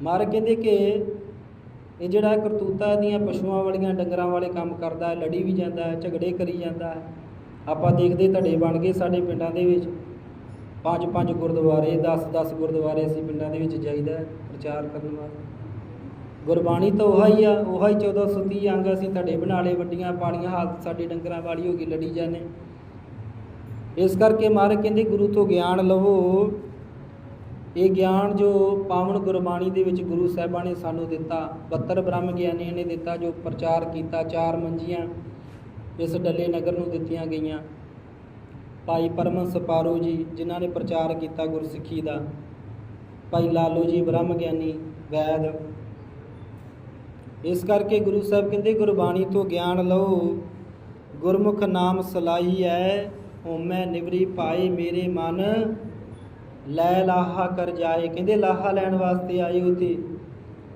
ਮਾਰ ਕਹਿੰਦੇ ਕਿ ਇਹ ਜਿਹੜਾ ਕਰਤੂਤਾ ਦੀਆਂ ਪਸ਼ੂਆਂ ਵਾਲੀਆਂ ਡੰਗਰਾਂ ਵਾਲੇ ਕੰਮ ਕਰਦਾ ਲੜੀ ਵੀ ਜਾਂਦਾ ਝਗੜੇ ਕਰੀ ਜਾਂਦਾ ਆਪਾਂ ਦੇਖਦੇ ਧੜੇ ਬਣ ਗਏ ਸਾਡੇ ਪਿੰਡਾਂ ਦੇ ਵਿੱਚ। ਪੰਜ ਪੰਜ ਗੁਰਦੁਆਰੇ 10 10 ਗੁਰਦੁਆਰੇ ਅਸੀਂ ਪਿੰਡਾਂ ਦੇ ਵਿੱਚ ਜਾਈਦਾ ਪ੍ਰਚਾਰ ਕਰਨ ਵਾਸਤੇ। ਗੁਰਬਾਣੀ ਤਾਂ ਉਹੀ ਹੀ ਆ, ਉਹੀ 1430 ਅੰਗ ਅਸੀਂ ਧੜੇ ਬਣਾ ਲਏ, ਵੱਡੀਆਂ ਪਾਲੀਆਂ ਹਾਲਤ ਸਾਡੇ ਡੰਗਰਾਂ ਵਾਲੀ ਹੋ ਗਈ, ਲੜੀ ਜਾਂਦੇ। ਇਸ ਕਰਕੇ ਮਹਾਰਾਜ ਕਹਿੰਦੇ ਗੁਰੂ ਤੋਂ ਗਿਆਨ ਲਵੋ। ਇਹ ਗਿਆਨ ਜੋ ਪਾਵਨ ਗੁਰਬਾਣੀ ਦੇ ਵਿੱਚ ਗੁਰੂ ਸਾਹਿਬਾਂ ਨੇ ਸਾਨੂੰ ਦਿੱਤਾ 72 ਬ੍ਰਹਮ ਗਿਆਨੀਆਂ ਨੇ ਦਿੱਤਾ, ਜੋ ਪ੍ਰਚਾਰ ਕੀਤਾ, ਚਾਰ ਮੰਜੀਆਂ ਇਸ ਡੱਲੇ ਨਗਰ ਨੂੰ ਦਿੱਤੀਆਂ ਗਈਆਂ। ਭਾਈ ਪਰਮਹੰਸ ਪਾਰੋ ਜੀ, ਜਿਨ੍ਹਾਂ ਨੇ ਪ੍ਰਚਾਰ ਕੀਤਾ ਗੁਰਸਿੱਖੀ ਦਾ। ਭਾਈ ਲਾਲੋ ਜੀ, ਬ੍ਰਹਮ ਗਿਆਨੀ, ਵੈਦ। ਇਸ ਕਰਕੇ ਗੁਰੂ ਸਾਹਿਬ ਕਹਿੰਦੇ ਗੁਰਬਾਣੀ ਤੋਂ ਗਿਆਨ ਲਓ। ਗੁਰਮੁਖ ਨਾਮ ਸਲਾਹੀ ਹੈ। ਹਉਮੈ ਨਿਵਰੀ ਪਾਏ ਮੇਰੇ ਮਨ। ਲੈ ਲਾਹਾ ਕਰ ਜਾਏ। ਕਹਿੰਦੇ ਲਾਹਾ ਲੈਣ ਵਾਸਤੇ ਆਏ ਹੋ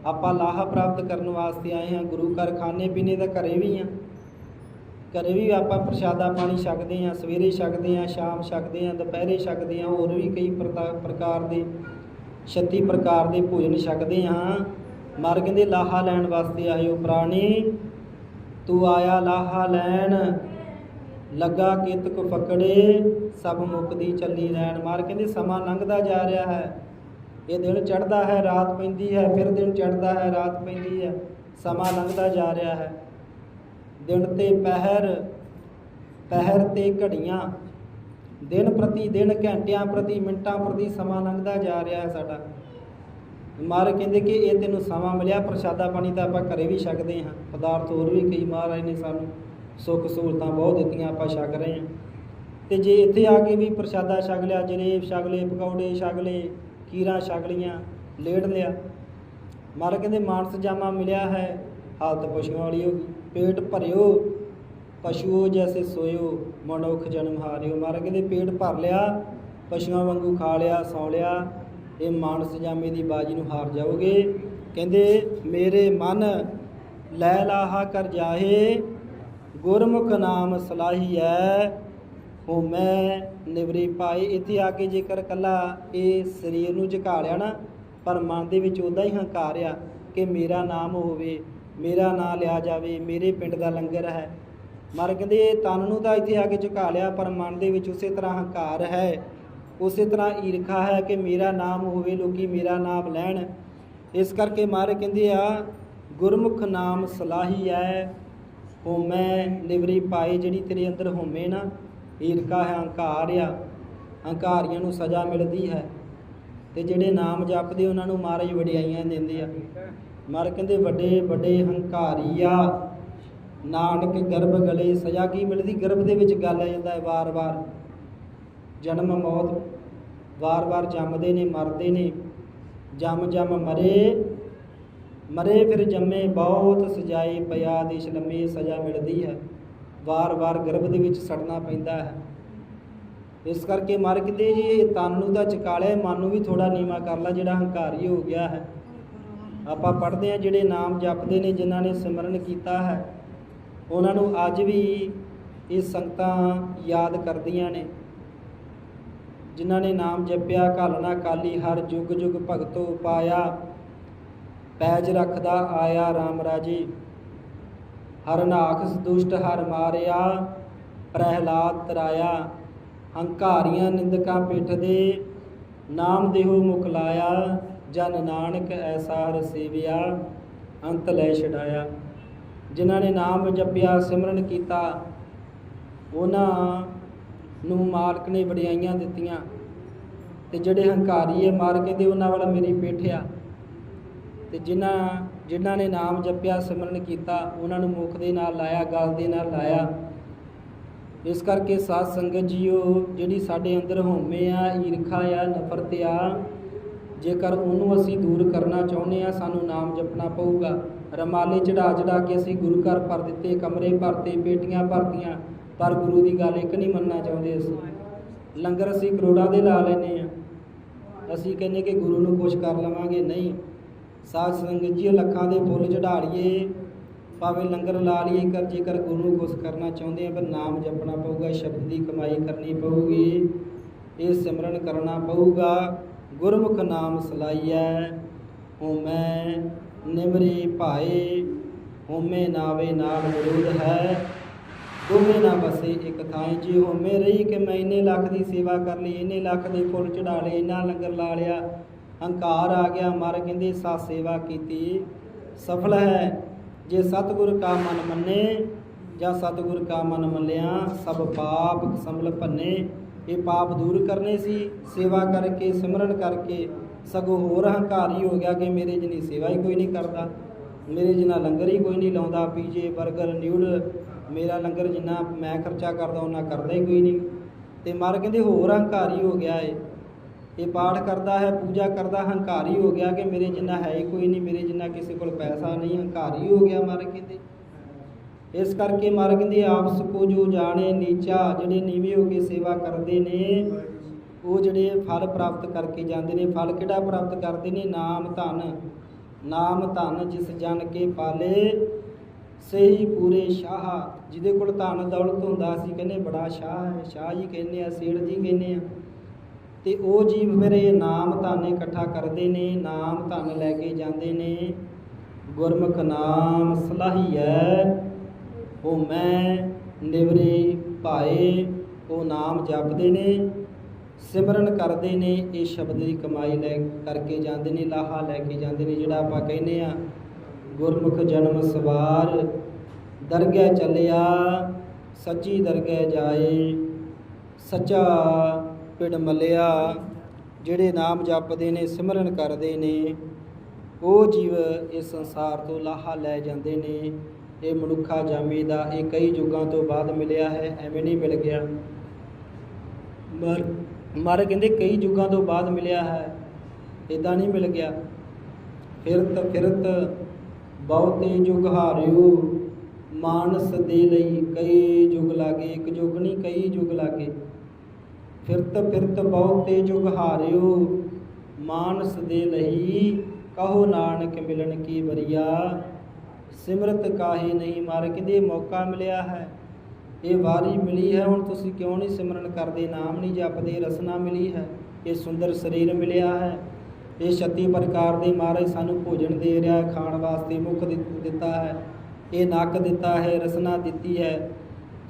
ਆਪਾਂ ਲਾਹਾ ਪ੍ਰਾਪਤ ਕਰਨ ਵਾਸਤੇ ਆਏ ਹਾਂ। ਗੁਰੂ ਘਰ ਖਾਣੇ ਪੀਣੇ ਦਾ ਘਰੇ ਵੀ ਆ ਘਰੇ ਵੀ ਆਪਾਂ ਪ੍ਰਸ਼ਾਦਾ ਪਾਣੀ ਛਕਦੇ ਹਾਂ, ਸਵੇਰੇ ਛਕਦੇ ਹਾਂ, ਸ਼ਾਮ ਛਕਦੇ ਹਾਂ, ਦੁਪਹਿਰੇ ਛਕਦੇ ਹਾਂ, ਹੋਰ ਵੀ ਕਈ ਪ੍ਰਤਾ- ਪ੍ਰਕਾਰ ਦੇ 36 ਪ੍ਰਕਾਰ ਦੇ ਭੋਜਨ ਛਕਦੇ ਹਾਂ। ਮਰ ਕਹਿੰਦੇ ਲਾਹਾ ਲੈਣ ਵਾਸਤੇ ਆਏ ਹੋ ਪ੍ਰਾਣੀ। ਤੂੰ ਆਇਆ ਲਾਹਾ ਲੈਣ। ਲੱਗਾ ਕਿਤਕ ਫਕੜੇ, ਸਭ ਮੁਕਦੀ ਚੱਲੀ ਰਹਿਣ ਮਾਰ। ਕਹਿੰਦੇ ਸਮਾਂ ਲੰਘਦਾ ਜਾ ਰਿਹਾ ਹੈ। ਇਹ ਦਿਨ ਚੜ੍ਹਦਾ ਹੈ, ਰਾਤ ਪੈਂਦੀ ਹੈ, ਫਿਰ ਦਿਨ ਚੜ੍ਹਦਾ ਹੈ, ਰਾਤ ਪੈਂਦੀ ਹੈ। ਸਮਾਂ ਲੰਘਦਾ ਜਾ ਰਿਹਾ ਹੈ। ਦਿਨ ਤੇ ਪਹਿਰ ਪਹਿਰ ਤੇ ਘੜੀਆਂ। ਦਿਨ ਪ੍ਰਤੀ ਦਿਨ, ਘੰਟਿਆਂ ਪ੍ਰਤੀ ਮਿੰਟਾਂ ਪ੍ਰਤੀ ਸਮਾਂ ਲੰਘਦਾ ਜਾ ਰਿਹਾ ਹੈ ਸਾਡਾ। ਮਾਰ ਕਹਿੰਦੇ ਕਿ ਇਹ ਤੈਨੂੰ ਸਮਾਂ ਮਿਲਿਆ, ਪ੍ਰਸ਼ਾਦਾ ਪਾਣੀ ਤਾਂ ਆਪਾਂ ਘਰੇ ਵੀ ਛਕਦੇ ਹਾਂ। ਪਦਾਰਥ ਹੋਰ ਵੀ ਕਈ ਮਹਾਰਾਜ ਨੇ ਸਾਨੂੰ ਸੁੱਖ ਸਹੂਲਤਾਂ ਬਹੁਤ ਦਿੱਤੀਆਂ, ਆਪਾਂ ਛਕ ਰਹੇ ਹਾਂ। ਤੇ ਜੇ ਇੱਥੇ ਆ ਕੇ ਵੀ ਪ੍ਰਸ਼ਾਦਾ ਛਕ ਲਿਆ, ਜਲੇਬ ਛਕ ਲਏ, ਪਕੌੜੇ ਛਕ ਲਏ, ਖੀਰਾਂ ਛਕ ਲਈਆਂ ਲੇੜ ਲਿਆ ਮਾਰ ਕਹਿੰਦੇ ਮਾਨਸ ਜਾਮਾ ਮਿਲਿਆ ਹੈ, ਹਾਲਤ ਪਸ਼ੂਆਂ ਵਾਲੀ ਹੋ ਗਈ, ਪੇਟ ਭਰਿਓ, ਪਸ਼ੂਓ ਜੈਸੇ ਸੋਇਓ, ਮਨੁੱਖ ਜਨਮ ਹਾਰਿਓ। ਮਾਰ ਕਹਿੰਦੇ ਪੇਟ ਭਰ ਲਿਆ, ਪਸ਼ੂਆਂ ਵਾਂਗੂ ਖਾ ਲਿਆ, ਸੌ ਲਿਆ, ਇਹ ਮਾਨਸ ਜਾਮੇ ਦੀ ਬਾਜੀ ਨੂੰ ਹਾਰ ਜਾਓਗੇ। ਕਹਿੰਦੇ, ਮੇਰੇ ਮਨ ਲੈ ਲਾਹਾ ਕਰ ਜਾਹੇ ਗੁਰਮੁਖ ਨਾਮ ਸਲਾਹੀ ਹੈ ਹੋ ਮੈਂ ਨਿਵਰੀ ਪਾਈ ਇੱਥੇ ਆ ਕੇ ਜੇਕਰ ਕੱਲਾ ਇਹ ਸਰੀਰ ਨੂੰ ਝੁਕਾ ਲਿਆ ਨਾ, ਪਰ ਮਨ ਦੇ ਵਿੱਚ ਉਹਦਾ ਹੀ ਹੰਕਾਰ ਆ ਕਿ ਮੇਰਾ ਨਾਮ ਹੋਵੇ, ਮੇਰਾ ਨਾਂ ਲਿਆ ਜਾਵੇ, ਮੇਰੇ ਪਿੰਡ ਦਾ ਲੰਗਰ ਹੈ। ਮਰ ਕਹਿੰਦੇ ਤਨ ਨੂੰ ਤਾਂ ਇੱਥੇ ਆ ਕੇ ਝੁਕਾ ਲਿਆ, ਪਰ ਮਨ ਦੇ ਵਿੱਚ ਉਸੇ ਤਰ੍ਹਾਂ ਹੰਕਾਰ ਹੈ, ਉਸੇ ਤਰ੍ਹਾਂ ਈਰਖਾ ਹੈ ਕਿ ਮੇਰਾ ਨਾਮ ਹੋਵੇ, ਲੋਕੀ ਮੇਰਾ ਨਾਮ ਲੈਣ। ਇਸ ਕਰਕੇ ਮਾਰੇ ਕਹਿੰਦੇ ਆ, ਗੁਰਮੁਖ ਨਾਮ ਸਲਾਹੀ ਹੈ ਹੋਮੈ ਨਿਵਰੀ ਪਾਈ ਜਿਹੜੀ ਤੇਰੇ ਅੰਦਰ ਹੋਮੇ ਨਾ ਈਰਕਾ ਹੈ, ਹੰਕਾਰ ਆ, ਹੰਕਾਰੀਆਂ ਨੂੰ ਸਜ਼ਾ ਮਿਲਦੀ ਹੈ। ਤੇ ਜਿਹੜੇ ਨਾਮ ਜਪਦੇ, ਉਹਨਾਂ ਨੂੰ ਮਹਾਰਾਜ ਵਡਿਆਈਆਂ ਦਿੰਦੇ ਆ। ਮਰ ਕਹਿੰਦੇ, ਵੱਡੇ ਵੱਡੇ ਹੰਕਾਰੀ ਆ। ਨਾਨਕ ਗਰਭ ਗਲੇ, ਸਜ਼ਾ ਕੀ ਮਿਲਦੀ? ਗਰਭ ਦੇ ਵਿੱਚ ਗੱਲ ਆ ਜਾਂਦਾ ਹੈ, ਵਾਰ-ਵਾਰ। ਜਨਮ, ਮੌਤ ਵਾਰ-ਵਾਰ ਜੰਮਦੇ ਨੇ, ਮਰਦੇ ਨੇ। ਜੰਮ ਜੰਮ ਮਰੇ ਮਰੇ ਫਿਰ ਜੰਮੇ ਬਹੁਤ ਸਜਾਏ ਪਿਆ ਦੇਸ਼ ਲੰਮੇ ਸਜ਼ਾ ਮਿਲਦੀ ਹੈ। ਵਾਰ-ਵਾਰ ਗਰਭ ਦੇ ਵਿੱਚ ਸੜਨਾ ਪੈਂਦਾ ਹੈ। ਇਸ ਕਰਕੇ ਮਰ ਕਿਤੇ ਜੀ ਇਹ ਤਨ ਨੂੰ ਤਾਂ ਚਕਾ ਲਿਆ, ਮਨ ਨੂੰ ਵੀ ਥੋੜਾ ਨੀਵਾ ਕਰ ਲਾ, ਜਿਹੜਾ ਹੰਕਾਰੀ ਹੋ ਗਿਆ ਹੈ। ਆਪਾਂ ਪੜ੍ਹਦੇ ਆ ਜਿਹੜੇ ਨਾਮ ਜਪਦੇ ਨੇ, ਜਿਨ੍ਹਾਂ ਨੇ ਸਿਮਰਨ ਕੀਤਾ ਹੈ। ਉਹਨਾਂ ਨੂੰ ਅੱਜ ਵੀ ਇਹ ਸੰਗਤਾਂ ਯਾਦ ਕਰਦੀਆਂ ਨੇ। ਜਿਨ੍ਹਾਂ ਨੇ ਨਾਮ ਜਪਿਆ, ਘਾਲਣਾ ਕਾਲੀ, ਹਰ ਜੁਗ ਜੁਗ ਭਗਤੋ ਪਾਇਆ। ਪੈਜ ਰੱਖਦਾ ਆਇਆ RAM ਰਾਜੀ। ਹਰਨਾਖਸ ਦੁਸ਼ਟ ਹਰ ਮਾਰਿਆ, ਪ੍ਰਹਿਲਾਦ ਤਰਾਇਆ। ਹੰਕਾਰੀਆਂ ਨਿੰਦਕਾਂ ਪਿੱਠ ਦੇ ਨਾਮ ਦੇਹੋ ਮੁਖ ਲਾਇਆ। ਜਨ ਨਾਨਕ ਐਸਾ ਹਰ ਸੇਵਿਆ, ਅੰਤ ਲੈ ਛਡਾਇਆ। ਜਿਨ੍ਹਾਂ ਨੇ ਨਾਮ ਜਪਿਆ, ਸਿਮਰਨ ਕੀਤਾ, ਉਹਨਾਂ ਨੂੰ ਮਾਲਕ ਨੇ ਵਡਿਆਈਆਂ ਦਿੱਤੀਆਂ। ਤੇ ਜਿਹੜੇ ਹੰਕਾਰੀ ਹੈ ਮਾਰ ਕੇ ਤੇ ਉਹਨਾਂ ਵਾਲਾ ਮੇਰੀ ਪੇਠਿਆ। ਤੇ ਜਿਨ੍ਹਾਂ ਜਿਨ੍ਹਾਂ ਨੇ ਨਾਮ ਜਪਿਆ, ਸਿਮਰਨ ਕੀਤਾ, ਉਹਨਾਂ ਨੂੰ ਮੁਖ ਦੇ ਨਾਲ ਲਾਇਆ, ਗਲ ਦੇ ਨਾਲ ਲਾਇਆ। ਇਸ ਕਰਕੇ ਸਾਧ ਸੰਗਤ ਜੀਓ, ਜਿਹੜੀ ਸਾਡੇ ਅੰਦਰ ਹਉਮੈ ਆ, ਈਰਖਾ ਆ, ਨਫ਼ਰਤ ਆ, ਜੇਕਰ ਉਹਨੂੰ ਅਸੀਂ ਦੂਰ ਕਰਨਾ ਚਾਹੁੰਦੇ ਆ, ਸਾਨੂੰ ਨਾਮ ਜਪਣਾ ਪਊਗਾ। ਰਮਾਲੇ ਚੜਾ ਚੜਾ ਕੇ ਅਸੀਂ ਗੁਰੂ ਘਰ ਭਰ ਦਿੱਤੇ, ਕਮਰੇ ਭਰਤੇ ਪੇਟੀਆਂ ਭਰਤੀਆਂ ਪਰ ਗੁਰੂ ਦੀ ਗੱਲ ਇੱਕ ਨਹੀਂ ਮੰਨਣਾ ਚਾਹੁੰਦੇ ਅਸੀਂ। ਲੰਗਰ ਅਸੀਂ ਕਰੋੜਾਂ ਦੇ ਲਾ ਲੈਨੇ ਆ। ਅਸੀਂ ਕਹਿੰਦੇ ਕਿ ਗੁਰੂ ਨੂੰ ਖੁਸ਼ ਕਰ ਲਵਾਂਗੇ, ਨਹੀਂ। ਸਾਧ ਸੰਗਤ ਜੀ ਲੱਖਾਂ ਦੇ ਫੁੱਲ ਚੜਾ ਲਈਏ ਭਾਵੇਂ ਲੰਗਰ ਲਾ ਲਈਏ, ਕਰ ਜੇਕਰ ਗੁਰੂ ਨੂੰ ਖੁਸ਼ ਕਰਨਾ ਚਾਹੁੰਦੇ ਆ, ਪਰ ਨਾਮ ਜਪਣਾ ਪਊਗਾ, ਸ਼ਬਦ ਦੀ ਕਮਾਈ ਕਰਨੀ ਪਊਗੀ, ਇਹ ਸਿਮਰਨ ਕਰਨਾ ਪਊਗਾ। ਗੁਰਮੁਖ ਨਾਮ ਸਲਾਈਐ ਮੈਂ ਨਿਮਰੇ ਭਾਏ ਹੋਮੇ ਨਾਵੇ ਨਾਲ ਵਿਰੋਧ ਹੈ। ਦੋਵੇਂ ਨਾ ਬਸੇ ਇੱਕ ਥਾਂ, ਜੀ ਹੋਮੇ ਰਹੀ ਕਿ ਮੈਂ ਇੰਨੇ ਲੱਖ ਦੀ ਸੇਵਾ ਕਰ ਲਈ, ਇੰਨੇ ਲੱਖ ਦੇ ਫੁੱਲ ਚੜਾ ਲਏ, ਇੰਨਾ ਲੰਗਰ ਲਾ ਲਿਆ ਹੰਕਾਰ ਆ ਗਿਆ। ਮਰ ਕਹਿੰਦੇ ਸਾ ਸੇਵਾ ਕੀਤੀ। ਸਫਲ ਹੈ। ਜੇ ਸਤਿਗੁਰ ਕਾ ਮਨ ਮੰਨੇ, ਜਾਂ ਸਤਿਗੁਰ ਕਾ ਮਨ ਮੰਨਿਆ, ਸਭ ਪਾਪ ਸੰਭਲ ਭੰਨੇ। ਇਹ ਪਾਪ ਦੂਰ ਕਰਨੇ ਸੀ। ਸੇਵਾ ਕਰਕੇ, ਸਿਮਰਨ ਕਰਕੇ ਸਗੋਂ ਹੋਰ ਹੰਕਾਰੀ ਹੋ ਗਿਆ ਕਿ ਮੇਰੇ ਜਿੰਨੀ ਸੇਵਾ ਹੀ ਕੋਈ ਨਹੀਂ ਕਰਦਾ। ਮੇਰੇ ਜਿੰਨਾ ਲੰਗਰ ਹੀ ਕੋਈ ਨਹੀਂ ਲਾਉਂਦਾ। ਪੀਜੇ 버ਗਰ ਨਿਊਡਲ, ਮੇਰਾ ਲੰਗਰ ਜਿੰਨਾ ਮੈਂ ਖਰਚਾ ਕਰਦਾ ਉਹਨਾਂ ਕਰਦਾ ਹੀ ਕੋਈ ਨਹੀਂ। ਤੇ ਮਰ ਕਹਿੰਦੇ, ਹੋਰ ਹੰਕਾਰੀ ਹੋ ਗਿਆ ਏ। ਇਹ ਪਾਠ ਕਰਦਾ ਹੈ, ਪੂਜਾ ਕਰਦਾ, ਹੰਕਾਰੀ ਹੋ ਗਿਆ ਕਿ ਮੇਰੇ ਜਿੰਨਾ ਹੈ ਹੀ ਕੋਈ ਨਹੀਂ, ਮੇਰੇ ਜਿੰਨਾ ਕਿਸੇ ਕੋਲ ਪੈਸਾ ਨਹੀਂ, ਹੰਕਾਰੀ ਹੋ ਗਿਆ ਮਰ ਕਹਿੰਦੇ ਇਸ ਕਰਕੇ ਮਰ ਕਹਿੰਦੇ ਆਪਸ ਕੋ ਜੋ ਜਾਣੇ ਨੀਚਾ, ਜਿਹੜੇ ਨੀਵੇਂ ਹੋ ਕੇ ਸੇਵਾ ਕਰਦੇ ਨੇ, ਉਹ ਜਿਹੜੇ ਫਲ ਪ੍ਰਾਪਤ ਕਰਕੇ ਜਾਂਦੇ ਨੇ। ਫਲ ਕਿਹੜਾ ਪ੍ਰਾਪਤ ਕਰਦੇ ਨੇ? ਨਾਮ ਧਨ। ਨਾਮ ਧਨ ਜਿਸ ਜਨ ਕੇ ਪਾਲੇ, ਸਹੀ ਪੂਰੇ ਸ਼ਾਹ। ਜਿਹਦੇ ਕੋਲ ਧਨ ਦੌਲਤ ਹੁੰਦਾ ਸੀ ਕਹਿੰਦੇ ਬੜਾ ਸ਼ਾਹ ਹੈ। ਸ਼ਾਹ ਜੀ ਕਹਿੰਦੇ ਆ, ਸੇਠ ਜੀ ਕਹਿੰਦੇ ਆ। ਤੇ ਉਹ ਜੀਵ ਮੇਰੇ ਨਾਮ ਧਨ ਇਕੱਠਾ ਕਰਦੇ ਨੇ, ਨਾਮ ਧਨ ਲੈ ਕੇ ਜਾਂਦੇ ਨੇ। ਗੁਰਮੁਖ ਨਾਮ ਸਲਾਹੀਐ, ਉਹ ਮੈਂ ਨਿਵਰੇ ਭਾਏ, ਉਹ ਨਾਮ ਜਪਦੇ ਨੇ। ਸਿਮਰਨ ਕਰਦੇ ਨੇ, ਇਹ ਸ਼ਬਦ ਦੀ ਕਮਾਈ ਲੈ ਕਰਕੇ ਜਾਂਦੇ ਨੇ, ਲਾਹਾ ਲੈ ਕੇ ਜਾਂਦੇ ਨੇ, ਜਿਹੜਾ ਆਪਾਂ ਕਹਿੰਦੇ ਆ ਗੁਰਮੁਖ ਜਨਮ ਸਵਾਰ, ਦਰਗਹਿ ਚੱਲਿਆ, ਸੱਚੀ ਦਰਗਹਿ ਜਾਏ, ਸੱਚਾ ਪਿੰਡ ਮੱਲਿਆ, ਜਿਹੜੇ ਨਾਮ ਜਪਦੇ ਨੇ, ਸਿਮਰਨ ਕਰਦੇ ਨੇ, ਉਹ ਜੀਵ ਇਸ ਸੰਸਾਰ ਤੋਂ ਲਾਹਾ ਲੈ ਜਾਂਦੇ ਨੇ। ਇਹ ਮਨੁੱਖਾ ਜਾਮੀ ਦਾ ਇਹ ਕਈ ਯੁੱਗਾਂ ਤੋਂ ਬਾਅਦ ਮਿਲਿਆ ਹੈ, ਐਵੇਂ ਨਹੀਂ ਮਿਲ ਗਿਆ। ਮਰ ਮਰ ਕਹਿੰਦੇ ਕਈ ਯੁੱਗਾਂ ਤੋਂ ਬਾਅਦ ਮਿਲਿਆ ਹੈ ਇਦਾਂ ਨਹੀਂ ਮਿਲ ਗਿਆ। ਫਿਰਤ ਫਿਰਤ, ਬਹੁਤੇ ਯੁਗ ਹਾਰਿਓ, ਮਾਨਸ ਦੇ ਲਈ ਕਈ ਯੁਗ ਲਾਗੇ, ਇੱਕ ਯੁਗ ਨਹੀਂ, ਕਈ ਯੁਗ ਲਾਗੇ। ਫਿਰਤ ਫਿਰਤ ਬਹੁਤੇ ਜੁਗ ਹਾਰਿਓ, ਮਾਨਸ ਦੇ ਲਈ ਕਹੋ ਨਾਨਕ ਮਿਲਣ ਕੀ ਬਰੀਆ ਸਿਮਰਤ ਕਾਹੇ ਨਹੀਂ ਮਾਰ ਕਿਤੇ ਮੌਕਾ ਮਿਲਿਆ ਹੈ? ਇਹ ਵਾਰੀ ਮਿਲੀ ਹੈ, ਹੁਣ ਤੁਸੀਂ ਕਿਉਂ ਨਹੀਂ ਸਿਮਰਨ ਕਰਦੇ? ਨਾਮ ਨਹੀਂ ਜਪਦੇ, ਰਸਨਾ ਮਿਲੀ ਹੈ, ਇਹ ਸੁੰਦਰ ਸਰੀਰ ਮਿਲਿਆ ਹੈ। ਇਹ 36 ਪ੍ਰਕਾਰ ਦੇ ਮਹਾਰਾਜ ਸਾਨੂੰ ਭੋਜਨ ਦੇ ਰਿਹਾ, ਖਾਣ ਵਾਸਤੇ ਮੁਖ ਦਿੱ- ਦਿੱਤਾ ਹੈ। ਇਹ ਨੱਕ ਦਿੱਤਾ ਹੈ, ਰਸਨਾ ਦਿੱਤੀ ਹੈ।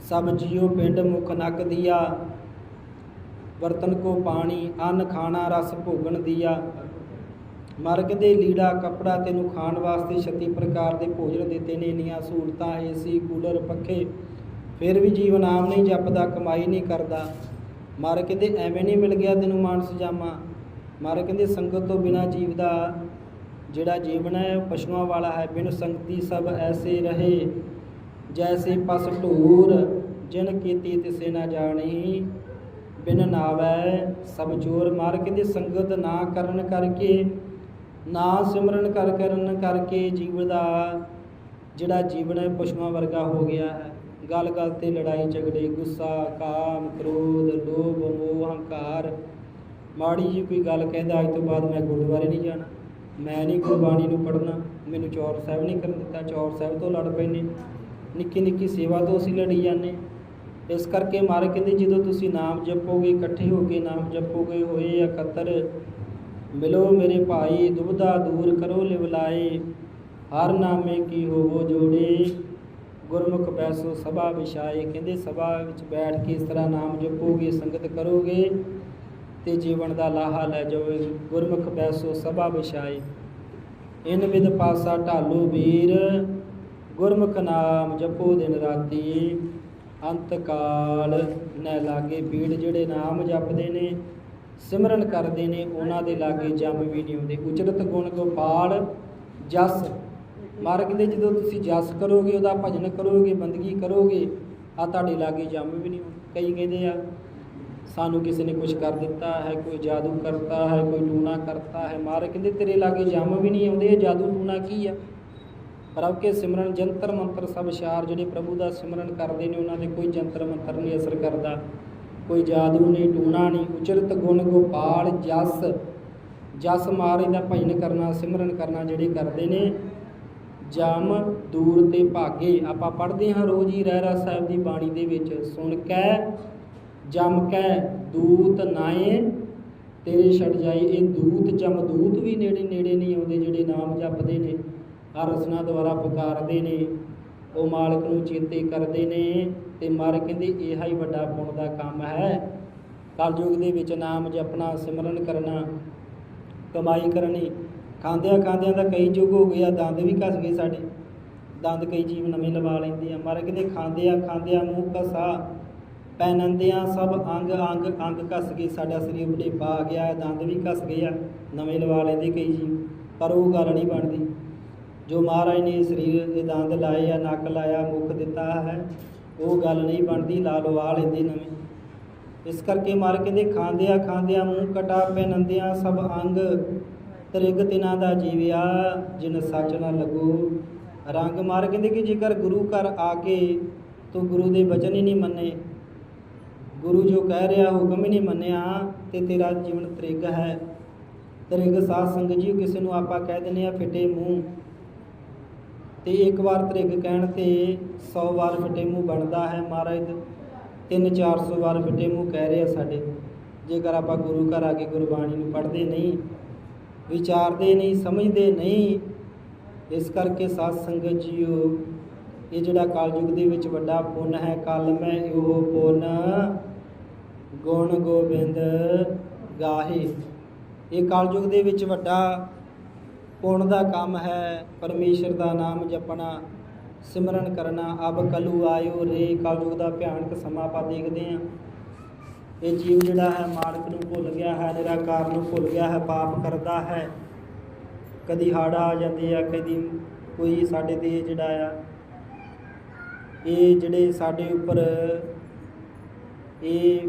ਸਭ ਜੀਉ ਪਿੰਡ ਮੁਖ ਨੱਕ ਦੀਆ। ਬਰਤਨ ਕੋ ਪਾਣੀ, ਅੰਨ ਖਾਣਾ, ਰਸ ਭੋਗਣ ਦੀਆ। ਮਰਗ ਦੇ ਲੀੜਾ, ਕਪੜਾ ਤੈਨੂੰ ਖਾਣ ਵਾਸਤੇ ਛਤੀ ਪ੍ਰਕਾਰ ਦੇ ਭੋਜਨ ਦਿੱਤੇ ਨੇ। ਇੰਨੀਆਂ ਸਹੂਲਤਾਂ, ਏਸੀ, ਕੂਲਰ, ਪੱਖੇ, ਫਿਰ ਵੀ ਜੀਵਨ ਆਮ ਨਹੀਂ ਜਪਦਾ, ਕਮਾਈ ਨਹੀਂ ਕਰਦਾ। ਮਰ ਕਹਿੰਦੇ ਐਵੇਂ ਨਹੀਂ ਮਿਲ ਗਿਆ ਤੈਨੂੰ ਮਾਨਸ ਜਾਮਾ। ਮਰ ਕਹਿੰਦੇ ਸੰਗਤ ਤੋਂ ਬਿਨਾ ਜੀਵ ਦਾ ਜਿਹੜਾ ਜੀਵਨ ਹੈ, ਉਹ ਪਸ਼ੂਆਂ ਵਾਲਾ ਹੈ। ਬਿਨ ਸੰਗਤੀ ਸਭ ਐਸੇ ਰਹੇ, ਜੈਸੇ ਪਸ ਢੂਰ। ਜਿਨ ਕੀਤੀ ਤਿਸੇ ਨਾ ਜਾਣੀ ਬਿਨ ਨਾਵੈ ਸਭ ਚੋਰ ਮਾਰ ਕਹਿੰਦੇ ਸੰਗਤ ਨਾ ਕਰਨ ਕਰਕੇ, ਨਾ ਸਿਮਰਨ ਕਰ ਕਰਨ ਕਰਕੇ ਜੀਵ ਦਾ ਜਿਹੜਾ ਜੀਵਨ ਹੈ ਪਸ਼ੂਆਂ ਵਰਗਾ ਹੋ ਗਿਆ ਹੈ। ਗੱਲ ਗੱਲ ਤੇ ਲੜਾਈ ਝਗੜੇ, ਗੁੱਸਾ, ਕਾਮ, ਕ੍ਰੋਧ, ਲੋਭ, ਮੋਹ, ਹੰਕਾਰ। ਮਾੜੀ ਜੀ ਕੋਈ ਗੱਲ ਕਹਿੰਦਾ, ਅੱਜ ਤੋਂ ਬਾਅਦ ਮੈਂ ਗੁਰਦੁਆਰੇ ਨਹੀਂ ਜਾਣਾ। ਮੈਂ ਨਹੀਂ ਗੁਰਬਾਣੀ ਨੂੰ ਪੜ੍ਹਨਾ। ਮੈਨੂੰ ਚੌਰ ਸਾਹਿਬ ਨਹੀਂ ਕਰਨ ਦਿੱਤਾ। ਚੌਰ ਸਾਹਿਬ ਤੋਂ ਲੜ ਪੈਨੇ ਨਿੱਕੀ ਨਿੱਕੀ ਸੇਵਾ ਤੋਂ ਅਸੀਂ ਲੜੀ ਜਾਂਦੇ। ਇਸ ਕਰਕੇ ਮਾਰੇ ਕਹਿੰਦੇ ਜਦੋਂ ਤੁਸੀਂ ਨਾਮ ਜਪੋਗੇ, ਇਕੱਠੇ ਹੋ ਕੇ ਨਾਮ ਜਪੋਗੇ, ਹੋਏ ਇਕੱਤਰ, ਮਿਲੋ ਮੇਰੇ ਭਾਈ ਦੁਬਦਾ ਦੂਰ ਕਰੋ ਲਿਵਲਾਏ, ਹਰ ਨਾਮੇ ਕੀ ਹੋਵੋ ਜੋੜੇ। ਗੁਰਮੁਖ ਬੈਸੋ ਸਭਾ ਵਿਛਾਏ, ਕਹਿੰਦੇ ਸਭਾ ਵਿੱਚ ਬੈਠ ਕੇ ਇਸ ਤਰ੍ਹਾਂ ਨਾਮ ਜਪੋਗੇ, ਸੰਗਤ ਕਰੋਗੇ ਤੇ ਜੀਵਨ ਦਾ ਲਾਹਾ ਲੈ ਜਾਓਗੇ। ਗੁਰਮੁਖ ਬੈਸੋ ਸਭਾ ਵਿਛਾਏ, ਇਨ ਵਿਦ ਪਾਸਾ ਢਾਲੋ ਵੀਰ, ਗੁਰਮੁਖ ਨਾਮ ਜਪੋ ਦਿਨ ਰਾਤੀ। ਅੰਤਕਾਲ ਨੈ ਲਾਗੇ ਪੀੜ ਜਿਹੜੇ ਨਾਮ ਜਪਦੇ ਨੇ, ਸਿਮਰਨ ਕਰਦੇ ਨੇ, ਉਹਨਾਂ ਦੇ ਲਾਗੇ ਜੰਮ ਵੀ ਨਹੀਂ ਹੁੰਦੇ। ਉਚਰਤ ਗੁਣ ਗੋਪਾਲ ਜਸ। ਮਾਰਗ ਦੇ ਜਦੋਂ ਤੁਸੀਂ ਜਸ ਕਰੋਗੇ, ਉਹਦਾ ਭਜਨ ਕਰੋਗੇ, ਬੰਦਗੀ ਕਰੋਗੇ ਆ ਤੁਹਾਡੇ ਲਾਗੇ ਜੰਮ ਵੀ ਨਹੀਂ ਹੁੰਦੇ। ਕਈ ਕਹਿੰਦੇ ਆ, ਸਾਨੂੰ ਕਿਸੇ ਨੇ ਕੁਝ ਕਰ ਦਿੱਤਾ ਹੈ, ਕੋਈ ਜਾਦੂ ਕਰਤਾ ਹੈ, ਕੋਈ ਟੂਣਾ ਕਰਤਾ ਹੈ। ਮਾਰ ਕਹਿੰਦੇ, ਤੇਰੇ ਲਾਗੇ ਜੰਮ ਵੀ ਨਹੀਂ ਆਉਂਦੇ, ਇਹ ਜਾਦੂ ਟੂਣਾ ਕੀ ਆ? ਪ੍ਰਭ ਕੇ ਸਿਮਰਨ ਜੰਤਰ ਮੰਤਰ ਸਭ ਸ਼ਾਰ, ਜਿਹੜੇ ਪ੍ਰਭੂ ਦਾ ਸਿਮਰਨ ਕਰਦੇ ਨੇ, ਉਹਨਾਂ ਦੇ ਕੋਈ ਜੰਤਰ ਮੰਤਰ ਨਹੀਂ ਅਸਰ ਕਰਦਾ। ਕੋਈ ਜਾਦੂ ਨਹੀਂ, ਟੂਣਾ ਨਹੀਂ, ਉਚਰਤ ਗੁਣ ਗੋਪਾਲ, ਜਸ ਜਸ ਮਾਰੇ ਦਾ ਭਜਨ ਕਰਨਾ, ਸਿਮਰਨ ਕਰਨਾ ਜਿਹੜੇ ਕਰਦੇ ਨੇ, ਜਮ ਦੂਰ ਤੇ ਭਾਗੇ। ਆਪਾਂ ਪੜ੍ਹਦੇ ਹਾਂ ਰੋਜ਼ ਹੀ ਰਹਿਰਾ ਸਾਹਿਬ ਦੀ ਬਾਣੀ ਦੇ ਵਿੱਚ, ਸੁਣ ਕੇ, ਜਮ ਕੈ, ਦੂਤ ਨਾਏ, ਤੇਰੇ ਛੜ ਜਾਈ ਇਹ ਦੂਤ ਜਮ ਦੂਤ ਵੀ ਨੇੜੇ ਨੇੜੇ ਨਹੀਂ ਆਉਂਦੇ, ਜਿਹੜੇ ਨਾਮ ਜਪਦੇ ਨੇ। ਹਰ ਰਸਨਾ ਦੁਆਰਾ ਪੁਕਾਰਦੇ ਨੇ। ਉਹ ਮਾਲਕ ਨੂੰ ਚੇਤੇ ਕਰਦੇ ਨੇ ਤੇ ਮਰ ਕਹਿੰਦੇ, ਇਹ ਹੀ ਵੱਡਾ ਪੁੰਨ ਦਾ ਕੰਮ ਹੈ। ਕਲਯੁਗ ਦੇ ਵਿੱਚ ਨਾਮ ਜਪਣਾ, ਸਿਮਰਨ ਕਰਨਾ, ਕਮਾਈ ਕਰਨੀ, ਖਾਂਦਿਆਂ ਖਾਂਦਿਆਂ ਦਾ ਕਈ ਯੁੱਗ ਹੋ ਗਿਆ, ਦੰਦ ਵੀ ਘਸ ਗਏ ਸਾਡੇ। ਦੰਦ ਕਈ ਜੀਵ ਨਵੇਂ ਲਵਾ ਲੈਂਦੇ ਆ। ਮਰ ਕਹਿੰਦੇ, ਖਾਂਦਿਆਂ ਖਾਂਦਿਆਂ ਮੂੰਹ ਕਸਾ ਪੈਨੰਦਿਆਂ ਸਭ ਅੰਗ ਅੰਗ ਅੰਗ ਘਸ ਗਏ। ਸਾਡਾ ਸਰੀਰ ਬੁਢੇਪਾ ਆ ਗਿਆ, ਦੰਦ ਵੀ ਘਸ ਗਏ ਆ, ਨਵੇਂ ਲਵਾ ਲੈਂਦੇ ਕਈ ਜੀਵ। ਪਰ ਉਹ ਗੱਲ ਨਹੀਂ ਬਣਦੀ। ਜੋ ਮਹਾਰਾਜ ਨੇ ਸਰੀਰ ਦੇ ਦੰਦ ਲਾਏ ਆ ਨੱਕ ਲਾਇਆ, ਮੁਖ ਦਿੱਤਾ ਹੈ, ਉਹ ਗੱਲ ਨਹੀਂ ਬਣਦੀ ਲਾ ਲਵਾ ਲੈਂਦੇ ਨਵੇਂ। ਇਸ ਕਰਕੇ ਮਾਰ ਕਹਿੰਦੇ, ਖਾਂਦਿਆਂ ਖਾਂਦਿਆਂ ਮੂੰਹ ਕਟਾ ਪੈਨੰਦਿਆਂ ਸਭ ਅੰਗ, ਤ੍ਰਿਗ ਤਿਨਾਂ ਦਾ ਜੀਵਿਆ, ਜਿਨ ਸੱਚ ਨਾ ਲੱਗੋ। ਰੰਗ ਮਾਰ ਕਹਿੰਦੇ ਕਿ ਜੇਕਰ ਗੁਰੂ ਘਰ ਆ ਕੇ ਤੂੰ ਗੁਰੂ ਦੇ ਵਚਨ ਹੀ ਨਹੀਂ ਮੰਨੇ, ਗੁਰੂ ਜੋ ਕਹਿ ਰਿਹਾ, ਹੁਕਮ ਹੀ ਨਹੀਂ ਮੰਨਿਆ, ਤੇ ਤੇਰਾ ਜੀਵਨ ਤ੍ਰਿਗ ਹੈ। ਤ੍ਰਿਗ ਸਾਧ ਸੰਗਤ ਜੀ, ਕਿਸੇ ਨੂੰ ਆਪਾਂ ਕਹਿ ਦਿੰਦੇ ਆ ਫਿੱਟੇ ਮੂੰਹ। ਤੇ ਇੱਕ ਵਾਰ ਤ੍ਰਿਗ ਕਹਿਣ ਤੇ 100 ਵਾਰ ਫਿੱਟੇ ਮੂੰਹ ਬਣਦਾ ਹੈ ਮਹਾਰਾਜ 3-400 ਵਾਰ ਫਿੱਟੇ ਮੂੰਹ ਕਹਿ ਰਹੇ ਆ ਸਾਡੇ। ਜੇਕਰ ਆਪਾਂ ਗੁਰੂ ਘਰ ਆ ਕੇ ਗੁਰਬਾਣੀ ਨੂੰ ਪੜ੍ਹਦੇ ਨਹੀਂ, ਵਿਚਾਰਦੇ ਨਹੀਂ, ਸਮਝਦੇ ਨਹੀਂ, ਇਸ ਕਰਕੇ ਸਾਧ ਸੰਗਤ ਜੀਓ, ਇਹ ਜਿਹੜਾ ਕਾਲਯੁਗ ਦੇ ਵਿੱਚ ਵੱਡਾ ਪੁੰਨ ਹੈ ਕਲ ਮੈਂ ਉਹ ਪੁੰਨ ਗੁਣ ਗੋਬਿੰਦ ਗਾਹੇ। ਇਹ ਕਲਯੁਗ ਦੇ ਵਿੱਚ ਵੱਡਾ ਪੁੰਨ ਦਾ ਕੰਮ ਹੈ, ਪਰਮੇਸ਼ਰ ਦਾ ਨਾਮ ਜਪਣਾ, ਸਿਮਰਨ ਕਰਨਾ। ਅਬ ਕਲੂ ਆਇਓ ਰੇ, ਕਲਯੁਗ ਦਾ ਭਿਆਨਕ ਸਮਾਂ ਆਪਾਂ ਦੇਖਦੇ ਹਾਂ। ਇਹ ਜੀਵ ਜਿਹੜਾ ਹੈ, ਮਾਲਕ ਨੂੰ ਭੁੱਲ ਗਿਆ ਹੈ, ਨਿਰਾਕਾਰ ਨੂੰ ਭੁੱਲ ਗਿਆ ਹੈ, ਪਾਪ ਕਰਦਾ ਹੈ। ਕਦੀ ਹਾੜਾ ਆ ਜਾਂਦੇ ਆ, ਕਦੀ ਕੋਈ ਸਾਡੇ ਤੇ ਜਿਹੜਾ ਆ, ਇਹ ਜਿਹੜੇ ਸਾਡੇ ਉੱਪਰ, ਇਹ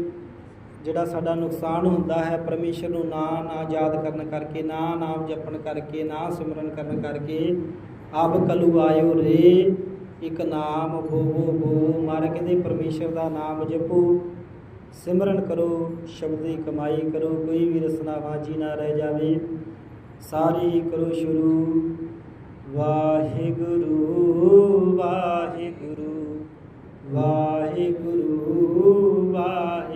ਜਿਹੜਾ ਸਾਡਾ ਨੁਕਸਾਨ ਹੁੰਦਾ ਹੈ, ਪਰਮੇਸ਼ਰ ਨੂੰ ਨਾ ਨਾ ਯਾਦ ਕਰਨ ਕਰਕੇ, ਨਾ ਨਾਮ ਜਪਣ ਕਰਕੇ, ਨਾ ਸਿਮਰਨ ਕਰਨ ਕਰਕੇ, ਆਪ ਕਲੂ ਆਇਓ ਰੇ, ਇੱਕ ਨਾਮ ਬੋਵੋ ਬੋ। ਮਾਰ ਕਹਿੰਦੇ, ਪਰਮੇਸ਼ਰ ਦਾ ਨਾਮ ਜਪੋ, ਸਿਮਰਨ ਕਰੋ, ਸ਼ਬਦ ਦੀ ਕਮਾਈ ਕਰੋ, ਕੋਈ ਵੀ ਰਸਨਾ ਵਾਜੀ ਨਾ ਰਹਿ ਜਾਵੇ। ਸਾਰੀ ਕਰੋ ਸ਼ੁਰੂ, ਵਾਹਿਗੁਰੂ ਵਾਹਿਗੁਰੂ ਵਾਹਿਗੁਰੂ ਵਾਹਿਗੁਰੂ।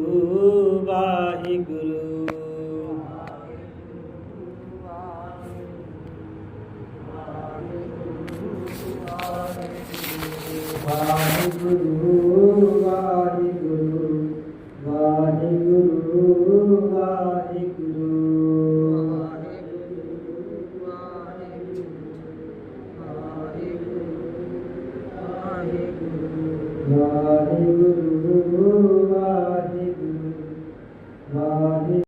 palavra